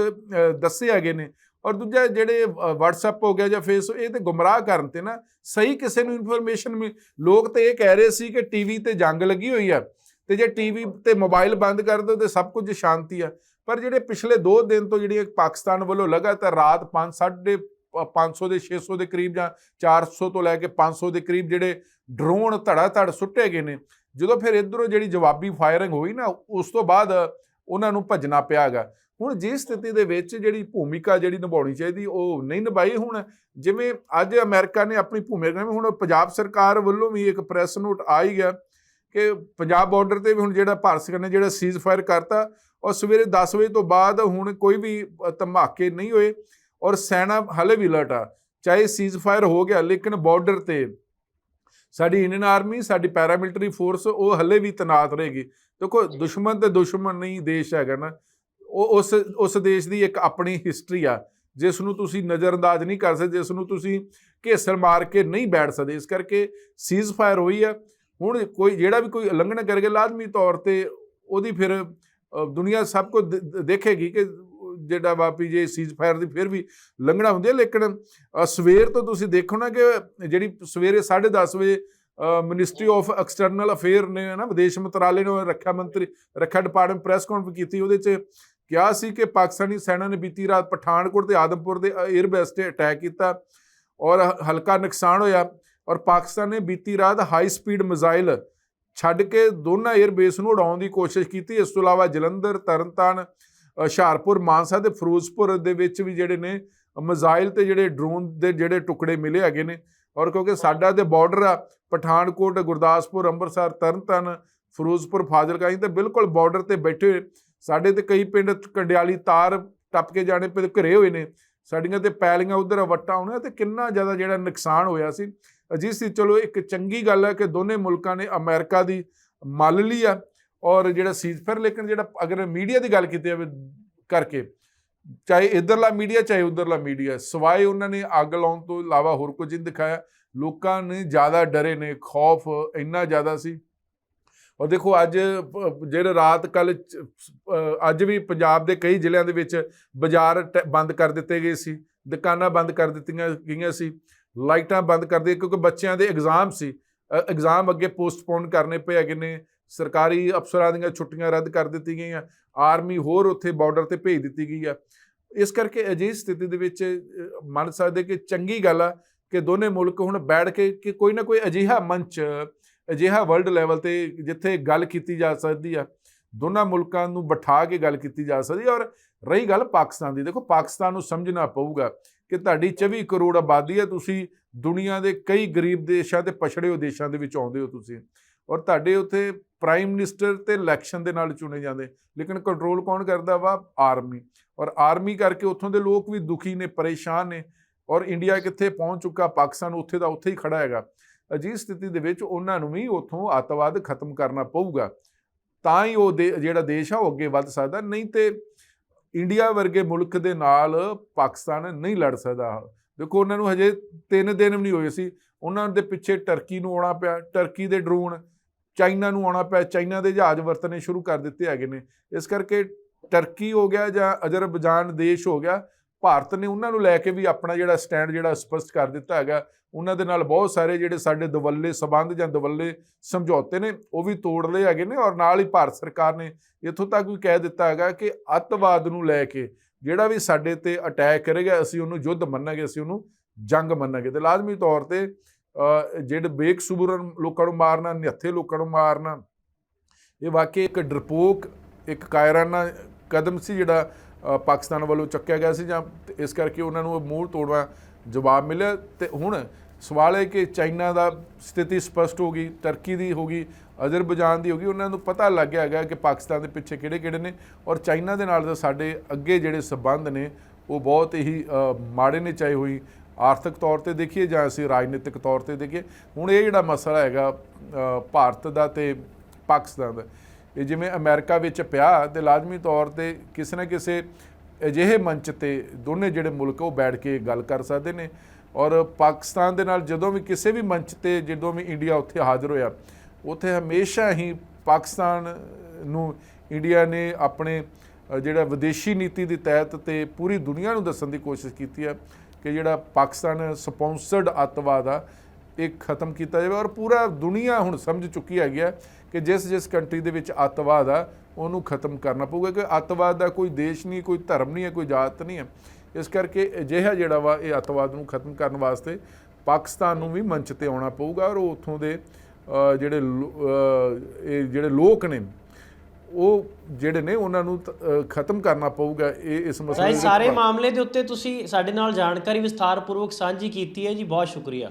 ਦੱਸੇ ਹੈਗੇ ਨੇ। ਔਰ ਦੂਜਾ ਜਿਹੜੇ ਅ, WhatsApp ਹੋ ਗਿਆ ਜਾਂ ਫੇਸ ਇਹ ਤੇ ਗੁੰਮਰਾਹ ਕਰਨ ਤੇ ਨਾ ਸਹੀ ਕਿਸੇ ਨੂੰ ਇਨਫੋਰਮੇਸ਼ਨ ਮਿਲ ਲੋਕ ਤੇ ਇਹ ਕਹਿ ਰਹੇ ਸੀ ਕਿ ਟੀਵੀ ਤੇ ਜੰਗ ਲੱਗੀ ਹੋਈ ਆ ਤੇ ਜੇ ਟੀਵੀ ਤੇ ਮੋਬਾਈਲ ਬੰਦ ਕਰ ਦਿਓ ਤੇ ਸਭ ਕੁਝ ਸ਼ਾਂਤੀ ਆ। ਪਰ ਜਿਹੜੇ ਪਿਛਲੇ 2 ਦਿਨ ਤੋਂ ਜਿਹੜੀ ਪਾਕਿਸਤਾਨ ਵੱਲੋਂ ਲਗਾਤਾਰ ਰਾਤ 5 ਸਾਢੇ 500 ਦੇ 600 ਦੇ ਕਰੀਬ ਜਾਂ 400 ਤੋਂ ਲੈ ਕੇ 500 ਦੇ ਕਰੀਬ ਜਿਹੜੇ ਡਰੋਨ ਧੜਾ ਧੜ ਸੁੱਟੇ ਗਏ ਨੇ, ਜਦੋਂ ਫਿਰ ਇਧਰੋਂ ਜਿਹੜੀ ਜਵਾਬੀ ਫਾਇਰਿੰਗ ਹੋਈ ਨਾ, ਉਸ ਤੋਂ ਬਾਅਦ ਉਹਨਾਂ ਨੂੰ ਭੱਜਣਾ ਪਿਆਗਾ ਹੁਣ ਜਿਸ ਸਥਿਤੀ ਦੇ ਵਿੱਚ ਜਿਹੜੀ ਭੂਮਿਕਾ ਜਿਹੜੀ ਨਿਭਾਉਣੀ ਚਾਹੀਦੀ, ਉਹ ਨਹੀਂ ਨਿਭਾਈ ਹੁਣ। ਜਿਵੇਂ ਅੱਜ ਅਮਰੀਕਾ ਨੇ ਆਪਣੀ ਭੂਮਿਕਾ ਨਿਭਾਈ, ਹੁਣ ਪੰਜਾਬ ਸਰਕਾਰ ਵੱਲੋਂ ਵੀ ਇੱਕ ਪ੍ਰੈਸ ਨੋਟ ਆ ਹੀ ਗਿਆ ਕਿ ਪੰਜਾਬ ਬਾਰਡਰ ਤੇ ਵੀ ਹੁਣ ਜਿਹੜਾ ਭਾਰਤ ਸਰਕਾਰ ਨੇ ਜਿਹੜਾ ਸੀਜ਼ ਫਾਇਰ ਕਰਤਾ ਔਰ ਸਵੇਰੇ 10 ਵਜੇ ਤੋਂ ਬਾਅਦ ਹੁਣ ਕੋਈ ਵੀ ਧਮਾਕੇ ਨਹੀਂ ਹੋਏ। ਔਰ ਸੈਨਾ ਹਲੇ ਵੀ ਅਲਰਟ ਆ। ਚਾਹੇ ਸੀਜ਼ ਫਾਇਰ ਹੋ ਗਿਆ, ਲੇਕਿਨ ਬਾਰਡਰ ਤੇ ਸਾਡੀ ਇੰਡੀਅਨ ਆਰਮੀ ਸਾਡੀ ਪੈਰਾਮਿਲਟਰੀ ਫੋਰਸ ਉਹ ਹਲੇ ਵੀ ਤਨਾਤ ਰਹੇਗੀ। ਦੇਖੋ, ਦੁਸ਼ਮਣ ਤੇ ਦੁਸ਼ਮਣ ਨਹੀਂ ਦੇਸ਼ ਹੈਗਾ ਨਾ। ਉਹ ਉਸ ਉਸ ਦੇਸ਼ ਦੀ ਇੱਕ ਆਪਣੀ ਹਿਸਟਰੀ ਆ। ਜਿਸ ਨੂੰ ਤੁਸੀਂ ਨਜ਼ਰਅੰਦਾਜ਼ ਨਹੀਂ ਕਰ ਸਕਦੇ, ਜਿਸ ਨੂੰ ਤੁਸੀਂ ਘੇਸਰ ਮਾਰ ਕੇ ਨਹੀਂ ਬੈਠ ਸਕਦੇ। ਇਸ ਕਰਕੇ ਸੀਜ਼ ਫਾਇਰ ਹੋਈ ਆ। ਹੁਣ ਕੋਈ, ਜਿਹੜਾ ਵੀ ਕੋਈ ਉਲੰਘਣਾ ਕਰੇਗਾ, ਲਾਜ਼ਮੀ ਤੌਰ ਤੇ ਉਹਦੀ ਫਿਰ ਦੁਨੀਆ ਸਭ ਕੁਝ ਦੇ- ਦੇਖੇਗੀ ਕਿ ਜਿਹੜਾ ਵਾਪੀ ਜੇ ਸੀਜ਼ ਫਾਇਰ ਦੀ ਫਿਰ ਵੀ ਲੰਘਣਾ ਹੁੰਦੀ ਹੈ, ਲੇਕਿਨ ਸਵੇਰ ਤੋਂ ਤੁਸੀਂ ਦੇਖੋ ਨਾ ਕਿ ਜਿਹੜੀ ਸਵੇਰੇ 10:30 ਵਜੇ ਮਿਨਿਸਟਰੀ ਆਫ ਐਕਸਟਰਨਲ ਅਫੇਅਰ ਨੇ ਨਾ ਵਿਦੇਸ਼ ਮੰਤਰਾਲੇ ਨੇ ਰੱਖਿਆ ਮੰਤਰੀ, ਰੱਖਿਆ ਡਿਪਾਰਟਮੈਂਟ ਪ੍ਰੈਸ ਕਾਨਫਰੰਸ ਕੀਤੀ, ਉਹਦੇ 'ਚ ਕਿਹਾ ਸੀ ਕਿ ਪਾਕਿਸਤਾਨੀ ਸੈਨਾ ਨੇ ਬੀਤੀ ਰਾਤ ਪਠਾਨਕੋਟ ਤੇ ਆਦਮਪੁਰ ਦੇ 에ਅਰ ਬੇਸ ਤੇ ਅਟੈਕ ਕੀਤਾ ਔਰ ਹਲਕਾ ਨੁਕਸਾਨ ਹੋਇਆ ਔਰ ਪਾਕਿਸਤਾਨ ਨੇ ਬੀਤੀ ਰਾਤ ਹਾਈ ਸਪੀਡ ਮਿਜ਼ਾਈਲ ਛੱਡ ਕੇ ਦੋਨਾਂ 에ਅਰ ਬੇਸ ਨੂੰ ਉਡਾਉਣ ਦੀ ਕੋਸ਼ਿਸ਼ ਕੀਤੀ, ਇਸ ਤੋਂ ਇਲਾਵਾ ਜਲੰਧਰ, ਤਰਨਤਾਰਨ ਹੁਸ਼ਿਆਰਪੁਰ ਮਾਨਸਾ ਤੇ ਫਿਰੋਜ਼ਪੁਰ ਦੇ ਵਿੱਚ ਵੀ ਜਿਹੜੇ ਨੇ, ਮਿਜ਼ਾਈਲ ਤੇ ਜਿਹੜੇ ਡਰੋਨ ਦੇ ਜਿਹੜੇ ਟੁਕੜੇ ਮਿਲੇ ਹੈਗੇ ਨੇ। ਔਰ ਕਿਉਂਕਿ ਸਾਡਾ ਤੇ ਬਾਰਡਰ ਆ, ਪਠਾਨਕੋਟ, ਗੁਰਦਾਸਪੁਰ, ਅੰਮ੍ਰਿਤਸਰ ਤਰਨਤਾਰਨ ਫਿਰੋਜ਼ਪੁਰ, ਫਾਜ਼ਿਲਕਾ, ਅਸੀਂ ਤੇ ਬਿਲਕੁਲ ਬਾਰਡਰ ਤੇ ਬੈਠੇ ਹੋਏ। ਸਾਡੇ ਤੇ ਕਈ ਪਿੰਡ ਕੰਡਿਆਲੀ ਤਾਰ ਟੱਪ ਕੇ ਜਾਣੇ ਪਏ, ਘਰੇ ਹੋਏ ਨੇ। ਸਾਡੀਆਂ ਤੇ ਪੈਲੀਆਂ ਉਧਰ ਵਟਾਂ ਹੋਣੀਆਂ ਤੇ ਕਿੰਨਾ ਜ਼ਿਆਦਾ ਜਿਹੜਾ ਨੁਕਸਾਨ ਹੋਇਆ ਸੀ। ਜਿਸ ਦੀ ਚਲੋ ਇੱਕ ਚੰਗੀ ਗੱਲ ਹੈ ਕਿ ਦੋਨੇ ਮੁਲਕਾਂ ਨੇ ਅਮਰੀਕਾ ਦੀ ਮੱਲ ਲਈ ਆ। ਔਰ ਜਿਹੜਾ ਸੀਜ਼ਫਾਇਰ ਲੇਕਿਨ ਜਿਹੜਾ ਅਗਰ ਮੀਡੀਆ ਦੀ ਗੱਲ ਕੀਤੀ ਜਾਵੇ ਕਰਕੇ, ਚਾਹੇ ਇਧਰਲਾ ਮੀਡੀਆ, ਚਾਹੇ ਉਧਰਲਾ ਮੀਡੀਆ, ਸਵਾਏ ਉਹਨਾਂ ਨੇ ਅੱਗ ਲਾਉਣ ਤੋਂ ਇਲਾਵਾ ਹੋਰ ਕੁਝ ਨਹੀਂ ਦਿਖਾਇਆ। ਲੋਕਾਂ ਨੇ ਜ਼ਿਆਦਾ ਡਰੇ ਨੇ, ਖੌਫ ਇੰਨਾ ਜ਼ਿਆਦਾ ਸੀ। ਔਰ ਦੇਖੋ ਅੱਜ ਜਿਹੜੇ ਰਾਤ ਕੱਲ ਅੱਜ ਵੀ ਪੰਜਾਬ ਦੇ ਕਈ ਜ਼ਿਲ੍ਹਿਆਂ ਦੇ ਵਿੱਚ ਬਾਜ਼ਾਰ ਟ- ਬੰਦ ਕਰ ਦਿੱਤੇ ਗਏ ਸੀ। ਦੁਕਾਨਾਂ ਬੰਦ ਕਰ ਦਿੱਤੀਆਂ ਗਈਆਂ ਸੀ। ਲਾਈਟਾਂ ਬੰਦ ਕਰ ਦਿੱਤੀਆਂ, ਕਿਉਂਕਿ ਬੱਚਿਆਂ ਦੇ ਐਗਜ਼ਾਮ ਸੀ। ਐਗਜ਼ਾਮ ਅੱਗੇ ਪੋਸਟਪੋਨ ਕਰਨੇ ਪਏ ਹੈਗੇ ਨੇ। ਸਰਕਾਰੀ ਅਫਸਰਾਂ ਦੀਆਂ ਛੁੱਟੀਆਂ ਰੱਦ ਕਰ ਦਿੱਤੀਆਂ ਗਈਆਂ, ਆਰਮੀ ਹੋਰ ਉੱਥੇ ਬਾਰਡਰ ਤੇ ਭੇਜ ਦਿੱਤੀ ਗਈ ਆ। ਇਸ ਕਰਕੇ ਅਜਿਹੀ ਸਥਿਤੀ ਦੇ ਵਿੱਚ ਮੰਨ ਸਕਦੇ ਕਿ ਚੰਗੀ ਗੱਲ ਆ ਕਿ ਦੋਨੇ ਮੁਲਕ ਹੁਣ ਬੈਠ ਕੇ ਕਿ ਕੋਈ ਨਾ ਕੋਈ ਅਜਿਹਾ ਮੰਚ, ਅਜਿਹਾ ਵਰਲਡ ਲੈਵਲ ਤੇ ਜਿੱਥੇ ਗੱਲ ਕੀਤੀ ਜਾ ਸਕਦੀ ਆ, ਦੋਨਾਂ ਮੁਲਕਾਂ ਨੂੰ ਬਿਠਾ ਕੇ ਗੱਲ ਕੀਤੀ ਜਾ ਸਕਦੀ ਔਰ ਰਹੀ ਗੱਲ ਪਾਕਿਸਤਾਨ ਦੀ, ਦੇਖੋ ਪਾਕਿਸਤਾਨ ਨੂੰ ਸਮਝਣਾ ਪਊਗਾ ਕਿ ਤੁਹਾਡੀ 24 ਕਰੋੜ ਆਬਾਦੀ ਹੈ ਤੁਸੀਂ ਦੁਨੀਆ ਦੇ ਕਈ ਗਰੀਬ ਦੇਸ਼ਾਂ ਤੇ ਪਛੜੇ ਹੋਏ ਦੇਸ਼ਾਂ ਦੇ ਵਿੱਚ ਆਉਂਦੇ ਹੋ ਤੁਸੀਂ। ਔਰ ਤੁਹਾਡੇ ਉੱਥੇ ਪ੍ਰਾਈਮ ਮਿਨਿਸਟਰ ਤੇ ਇਲੈਕਸ਼ਨ ਦੇ ਨਾਲ ਚੁਣੇ ਜਾਂਦੇ। ਲੇਕਿਨ ਕੰਟਰੋਲ ਕੌਣ ਕਰਦਾ ਵਾ? ਆਰਮੀ। ਔਰ ਆਰਮੀ ਕਰਕੇ ਉੱਥੋਂ ਦੇ ਲੋਕ ਵੀ ਦੁਖੀ ਨੇ, ਪਰੇਸ਼ਾਨ ਨੇ। ਔਰ ਇੰਡੀਆ ਕਿੱਥੇ ਪਹੁੰਚ ਚੁੱਕਾ? ਪਾਕਿਸਤਾਨ ਉੱਥੇ ਦਾ ਉੱਥੇ ਹੀ ਖੜਾ ਹੈਗਾ। ਅਜਿਹੀ ਸਥਿਤੀ ਦੇ ਵਿੱਚ ਉਹਨਾਂ ਨੂੰ ਵੀ ਉੱਥੋਂ ਅੱਤਵਾਦ ਖਤਮ ਕਰਨਾ ਪਊਗਾ। ਤਾਂ ਹੀ ਉਹ ਦੇ- ਜਿਹੜਾ ਦੇਸ਼ ਆ, ਉਹ ਅੱਗੇ ਵੱਧ ਸਕਦਾ। ਨਹੀਂ ਤੇ ਇੰਡੀਆ ਵਰਗੇ ਮੁਲਕ ਦੇ ਨਾਲ ਪਾਕਿਸਤਾਨ ਨਹੀਂ ਲੜ ਸਕਦਾ। ਦੇਖੋ, ਉਹਨਾਂ ਨੂੰ ਹਜੇ 3 ਦਿਨ ਵੀ ਨਹੀਂ ਹੋਏ ਸੀ। ਉਹਨਾਂ ਦੇ ਪਿੱਛੇ ਟਰਕੀ ਨੂੰ ਆਉਣਾ ਪਿਆ। ਟਰਕੀ ਦੇ ਡਰੋਨ ਚਾਈਨਾ ਨੂੰ ਆਉਣਾ ਪਿਆ, ਚਾਈਨਾ ਦੇ ਜਹਾਜ਼ ਵਰਤਣੇ ਸ਼ੁਰੂ ਕਰ ਦਿੱਤੇ ਹੈਗੇ ਨੇ। ਇਸ ਕਰਕੇ ਟਰਕੀ ਹੋ ਗਿਆ ਜਾਂ ਅਜ਼ਰਬਜ਼ਾਨ ਦੇਸ਼ ਹੋ ਗਿਆ, ਭਾਰਤ ਨੇ ਉਹਨਾਂ ਨੂੰ ਲੈ ਕੇ ਵੀ ਆਪਣਾ ਜਿਹੜਾ ਸਟੈਂਡ ਜਿਹੜਾ ਸਪਸ਼ਟ ਕਰ ਦਿੱਤਾ ਹੈਗਾ। ਉਹਨਾਂ ਦੇ ਨਾਲ ਬਹੁਤ ਸਾਰੇ ਜਿਹੜੇ ਸਾਡੇ ਦਵੱਲੇ ਸਬੰਧ ਜਾਂ ਦਵੱਲੇ ਸਮਝੌਤੇ ਨੇ, ਉਹ ਵੀ ਤੋੜ ਲਏ ਹੈਗੇ ਨੇ ਔਰ ਨਾਲ ਹੀ ਭਾਰਤ ਸਰਕਾਰ ਨੇ ਇੱਥੋਂ ਤੱਕ ਵੀ ਕਹਿ ਦਿੱਤਾ ਹੈਗਾ ਕਿ ਅੱਤਵਾਦ ਨੂੰ ਲੈ ਕੇ ਜਿਹੜਾ ਵੀ ਸਾਡੇ ਤੇ ਅਟੈਕ ਕਰੇਗਾ, ਅਸੀਂ ਉਹਨੂੰ ਯੁੱਧ ਮੰਨਾਂਗੇ, ਅਸੀਂ ਉਹਨੂੰ ਜੰਗ ਮੰਨਾਂਗੇ। ਤੇ ਲਾਜ਼ਮੀ ਤੌਰ ਤੇ ਜਿਹੜੇ ਬੇਕਸੂਰ ਲੋਕਾਂ ਨੂੰ ਮਾਰਨਾ, ਨਿਹੱਥੇ ਲੋਕਾਂ ਨੂੰ ਮਾਰਨਾ, ਇਹ ਵਾਕਈ ਇੱਕ ਡਰਪੋਕ, ਇੱਕ ਕਾਇਰਾਨਾ ਕਦਮ ਸੀ ਜਿਹੜਾ ਪਾਕਿਸਤਾਨ ਵੱਲੋਂ ਚੱਕਿਆ ਗਿਆ ਸੀ ਜਾਂ ਤੇ ਇਸ ਕਰਕੇ ਉਹਨਾਂ ਨੂੰ ਉਹ ਮੂੰਹ ਤੋੜਵਾ ਜਵਾਬ ਮਿਲਿਆ। ਤੇ ਹੁਣ ਸਵਾਲ ਹੈ ਕਿ ਚਾਈਨਾ ਦਾ ਸਥਿਤੀ ਸਪਸ਼ਟ ਹੋ ਗਈ ਟਰਕੀ ਦੀ ਹੋ ਗਈ, ਅਜ਼ਰਬੈਜਾਨ ਦੀ ਹੋ ਗਈ, ਉਹਨਾਂ ਨੂੰ ਪਤਾ ਲੱਗ ਗਿਆ ਹੈਗਾ ਕਿ ਪਾਕਿਸਤਾਨ ਦੇ ਪਿੱਛੇ ਕਿਹੜੇ ਕਿਹੜੇ ਨੇ ਔਰ ਚਾਈਨਾ ਦੇ ਨਾਲ ਤਾਂ ਸਾਡੇ ਅੱਗੇ ਜਿਹੜੇ ਸਬੰਧ ਨੇ, ਉਹ ਬਹੁਤ ਹੀ ਮਾੜੇ ਨੇ ਚਾਹੇ ਹੋਈ ਆਰਥਿਕ ਤੌਰ ਤੇ ਦੇਖੀਏ ਜਾਂ ਅਸੀਂ ਰਾਜਨੀਤਿਕ ਤੌਰ ਤੇ ਦੇਖੀਏ, ਹੁਣ ਇਹ ਜਿਹੜਾ ਮਸਲਾ ਹੈਗਾ ਭਾਰਤ ਦਾ ਤੇ ਪਾਕਿਸਤਾਨ ਦਾ, ਇਹ ਜਿਵੇਂ ਅਮਰੀਕਾ ਵਿੱਚ ਪਿਆ ਤੇ ਲਾਜ਼ਮੀ ਤੌਰ ਤੇ ਕਿਸੇ ਨਾ ਕਿਸੇ ਅਜਿਹੇ ਮੰਚ ਤੇ ਦੋਨੇ ਜਿਹੜੇ ਮੁਲਕ ਉਹ ਬੈਠ ਕੇ ਗੱਲ ਕਰ ਸਕਦੇ ਨੇ। ਔਰ ਪਾਕਿਸਤਾਨ ਦੇ ਨਾਲ ਜਦੋਂ ਵੀ ਕਿਸੇ ਵੀ ਮੰਚ ਤੇ ਜਦੋਂ ਵੀ ਇੰਡੀਆ ਉੱਥੇ ਹਾਜ਼ਰ ਹੋਇਆ, ਉੱਥੇ ਹਮੇਸ਼ਾ ਹੀ ਪਾਕਿਸਤਾਨ ਨੂੰ ਇੰਡੀਆ ਨੇ ਆਪਣੇ ਜਿਹੜਾ ਵਿਦੇਸ਼ੀ ਨੀਤੀ ਦੇ ਤਹਿਤ ਤੇ ਪੂਰੀ ਦੁਨੀਆ ਨੂੰ ਦੱਸਣ ਦੀ ਕੋਸ਼ਿਸ਼ ਕੀਤੀ ਹੈ। ਕਿ ਜਿਹੜਾ ਪਾਕਿਸਤਾਨ ਸਪਾਂਸਰਡ ਅੱਤਵਾਦ ਆ, ਇਹ ਖਤਮ ਕੀਤਾ ਜਾਵੇ ਔਰ ਪੂਰਾ ਦੁਨੀਆ ਹੁਣ ਸਮਝ ਚੁੱਕੀ ਹੈਗੀ ਆ ਕਿ ਜਿਸ ਜਿਸ ਕੰਟਰੀ ਦੇ ਵਿੱਚ ਅੱਤਵਾਦ ਆ, ਉਹਨੂੰ ਖਤਮ ਕਰਨਾ ਪਊਗਾ ਕਿ ਅੱਤਵਾਦ ਦਾ ਕੋਈ ਦੇਸ਼ ਨਹੀਂ, ਕੋਈ ਧਰਮ ਨਹੀਂ ਹੈ, ਕੋਈ ਜਾਤ ਨਹੀਂ ਹੈ। ਇਸ ਕਰਕੇ ਅਜਿਹਾ ਜਿਹੜਾ ਵਾ, ਇਹ ਅੱਤਵਾਦ ਨੂੰ ਖਤਮ ਕਰਨ ਵਾਸਤੇ ਪਾਕਿਸਤਾਨ ਨੂੰ ਵੀ ਮੰਚ ਤੇ ਆਉਣਾ ਪਊਗਾ ਔਰ ਉੱਥੋਂ ਦੇ ਜਿਹੜੇ ਲੋ- ਇਹ ਜਿਹੜੇ ਲੋਕ ਨੇ ਉਹ ਜਿਹੜੇ ਨੇ ਉਹਨਾਂ ਨੂੰ ਖਤਮ ਕਰਨਾ ਪਊਗਾ ਇਹ ਇਸ ਮਸਲੇ ਦੇ ਸਾਰੇ ਮਾਮਲੇ ਦੇ ਉੱਤੇ ਤੁਸੀਂ ਸਾਡੇ ਨਾਲ ਜਾਣਕਾਰੀ ਵਿਸਥਾਰਪੂਰਵਕ ਸਾਂਝੀ ਕੀਤੀ ਹੈ ਜੀ ਬਹੁਤ ਸ਼ੁਕਰੀਆ।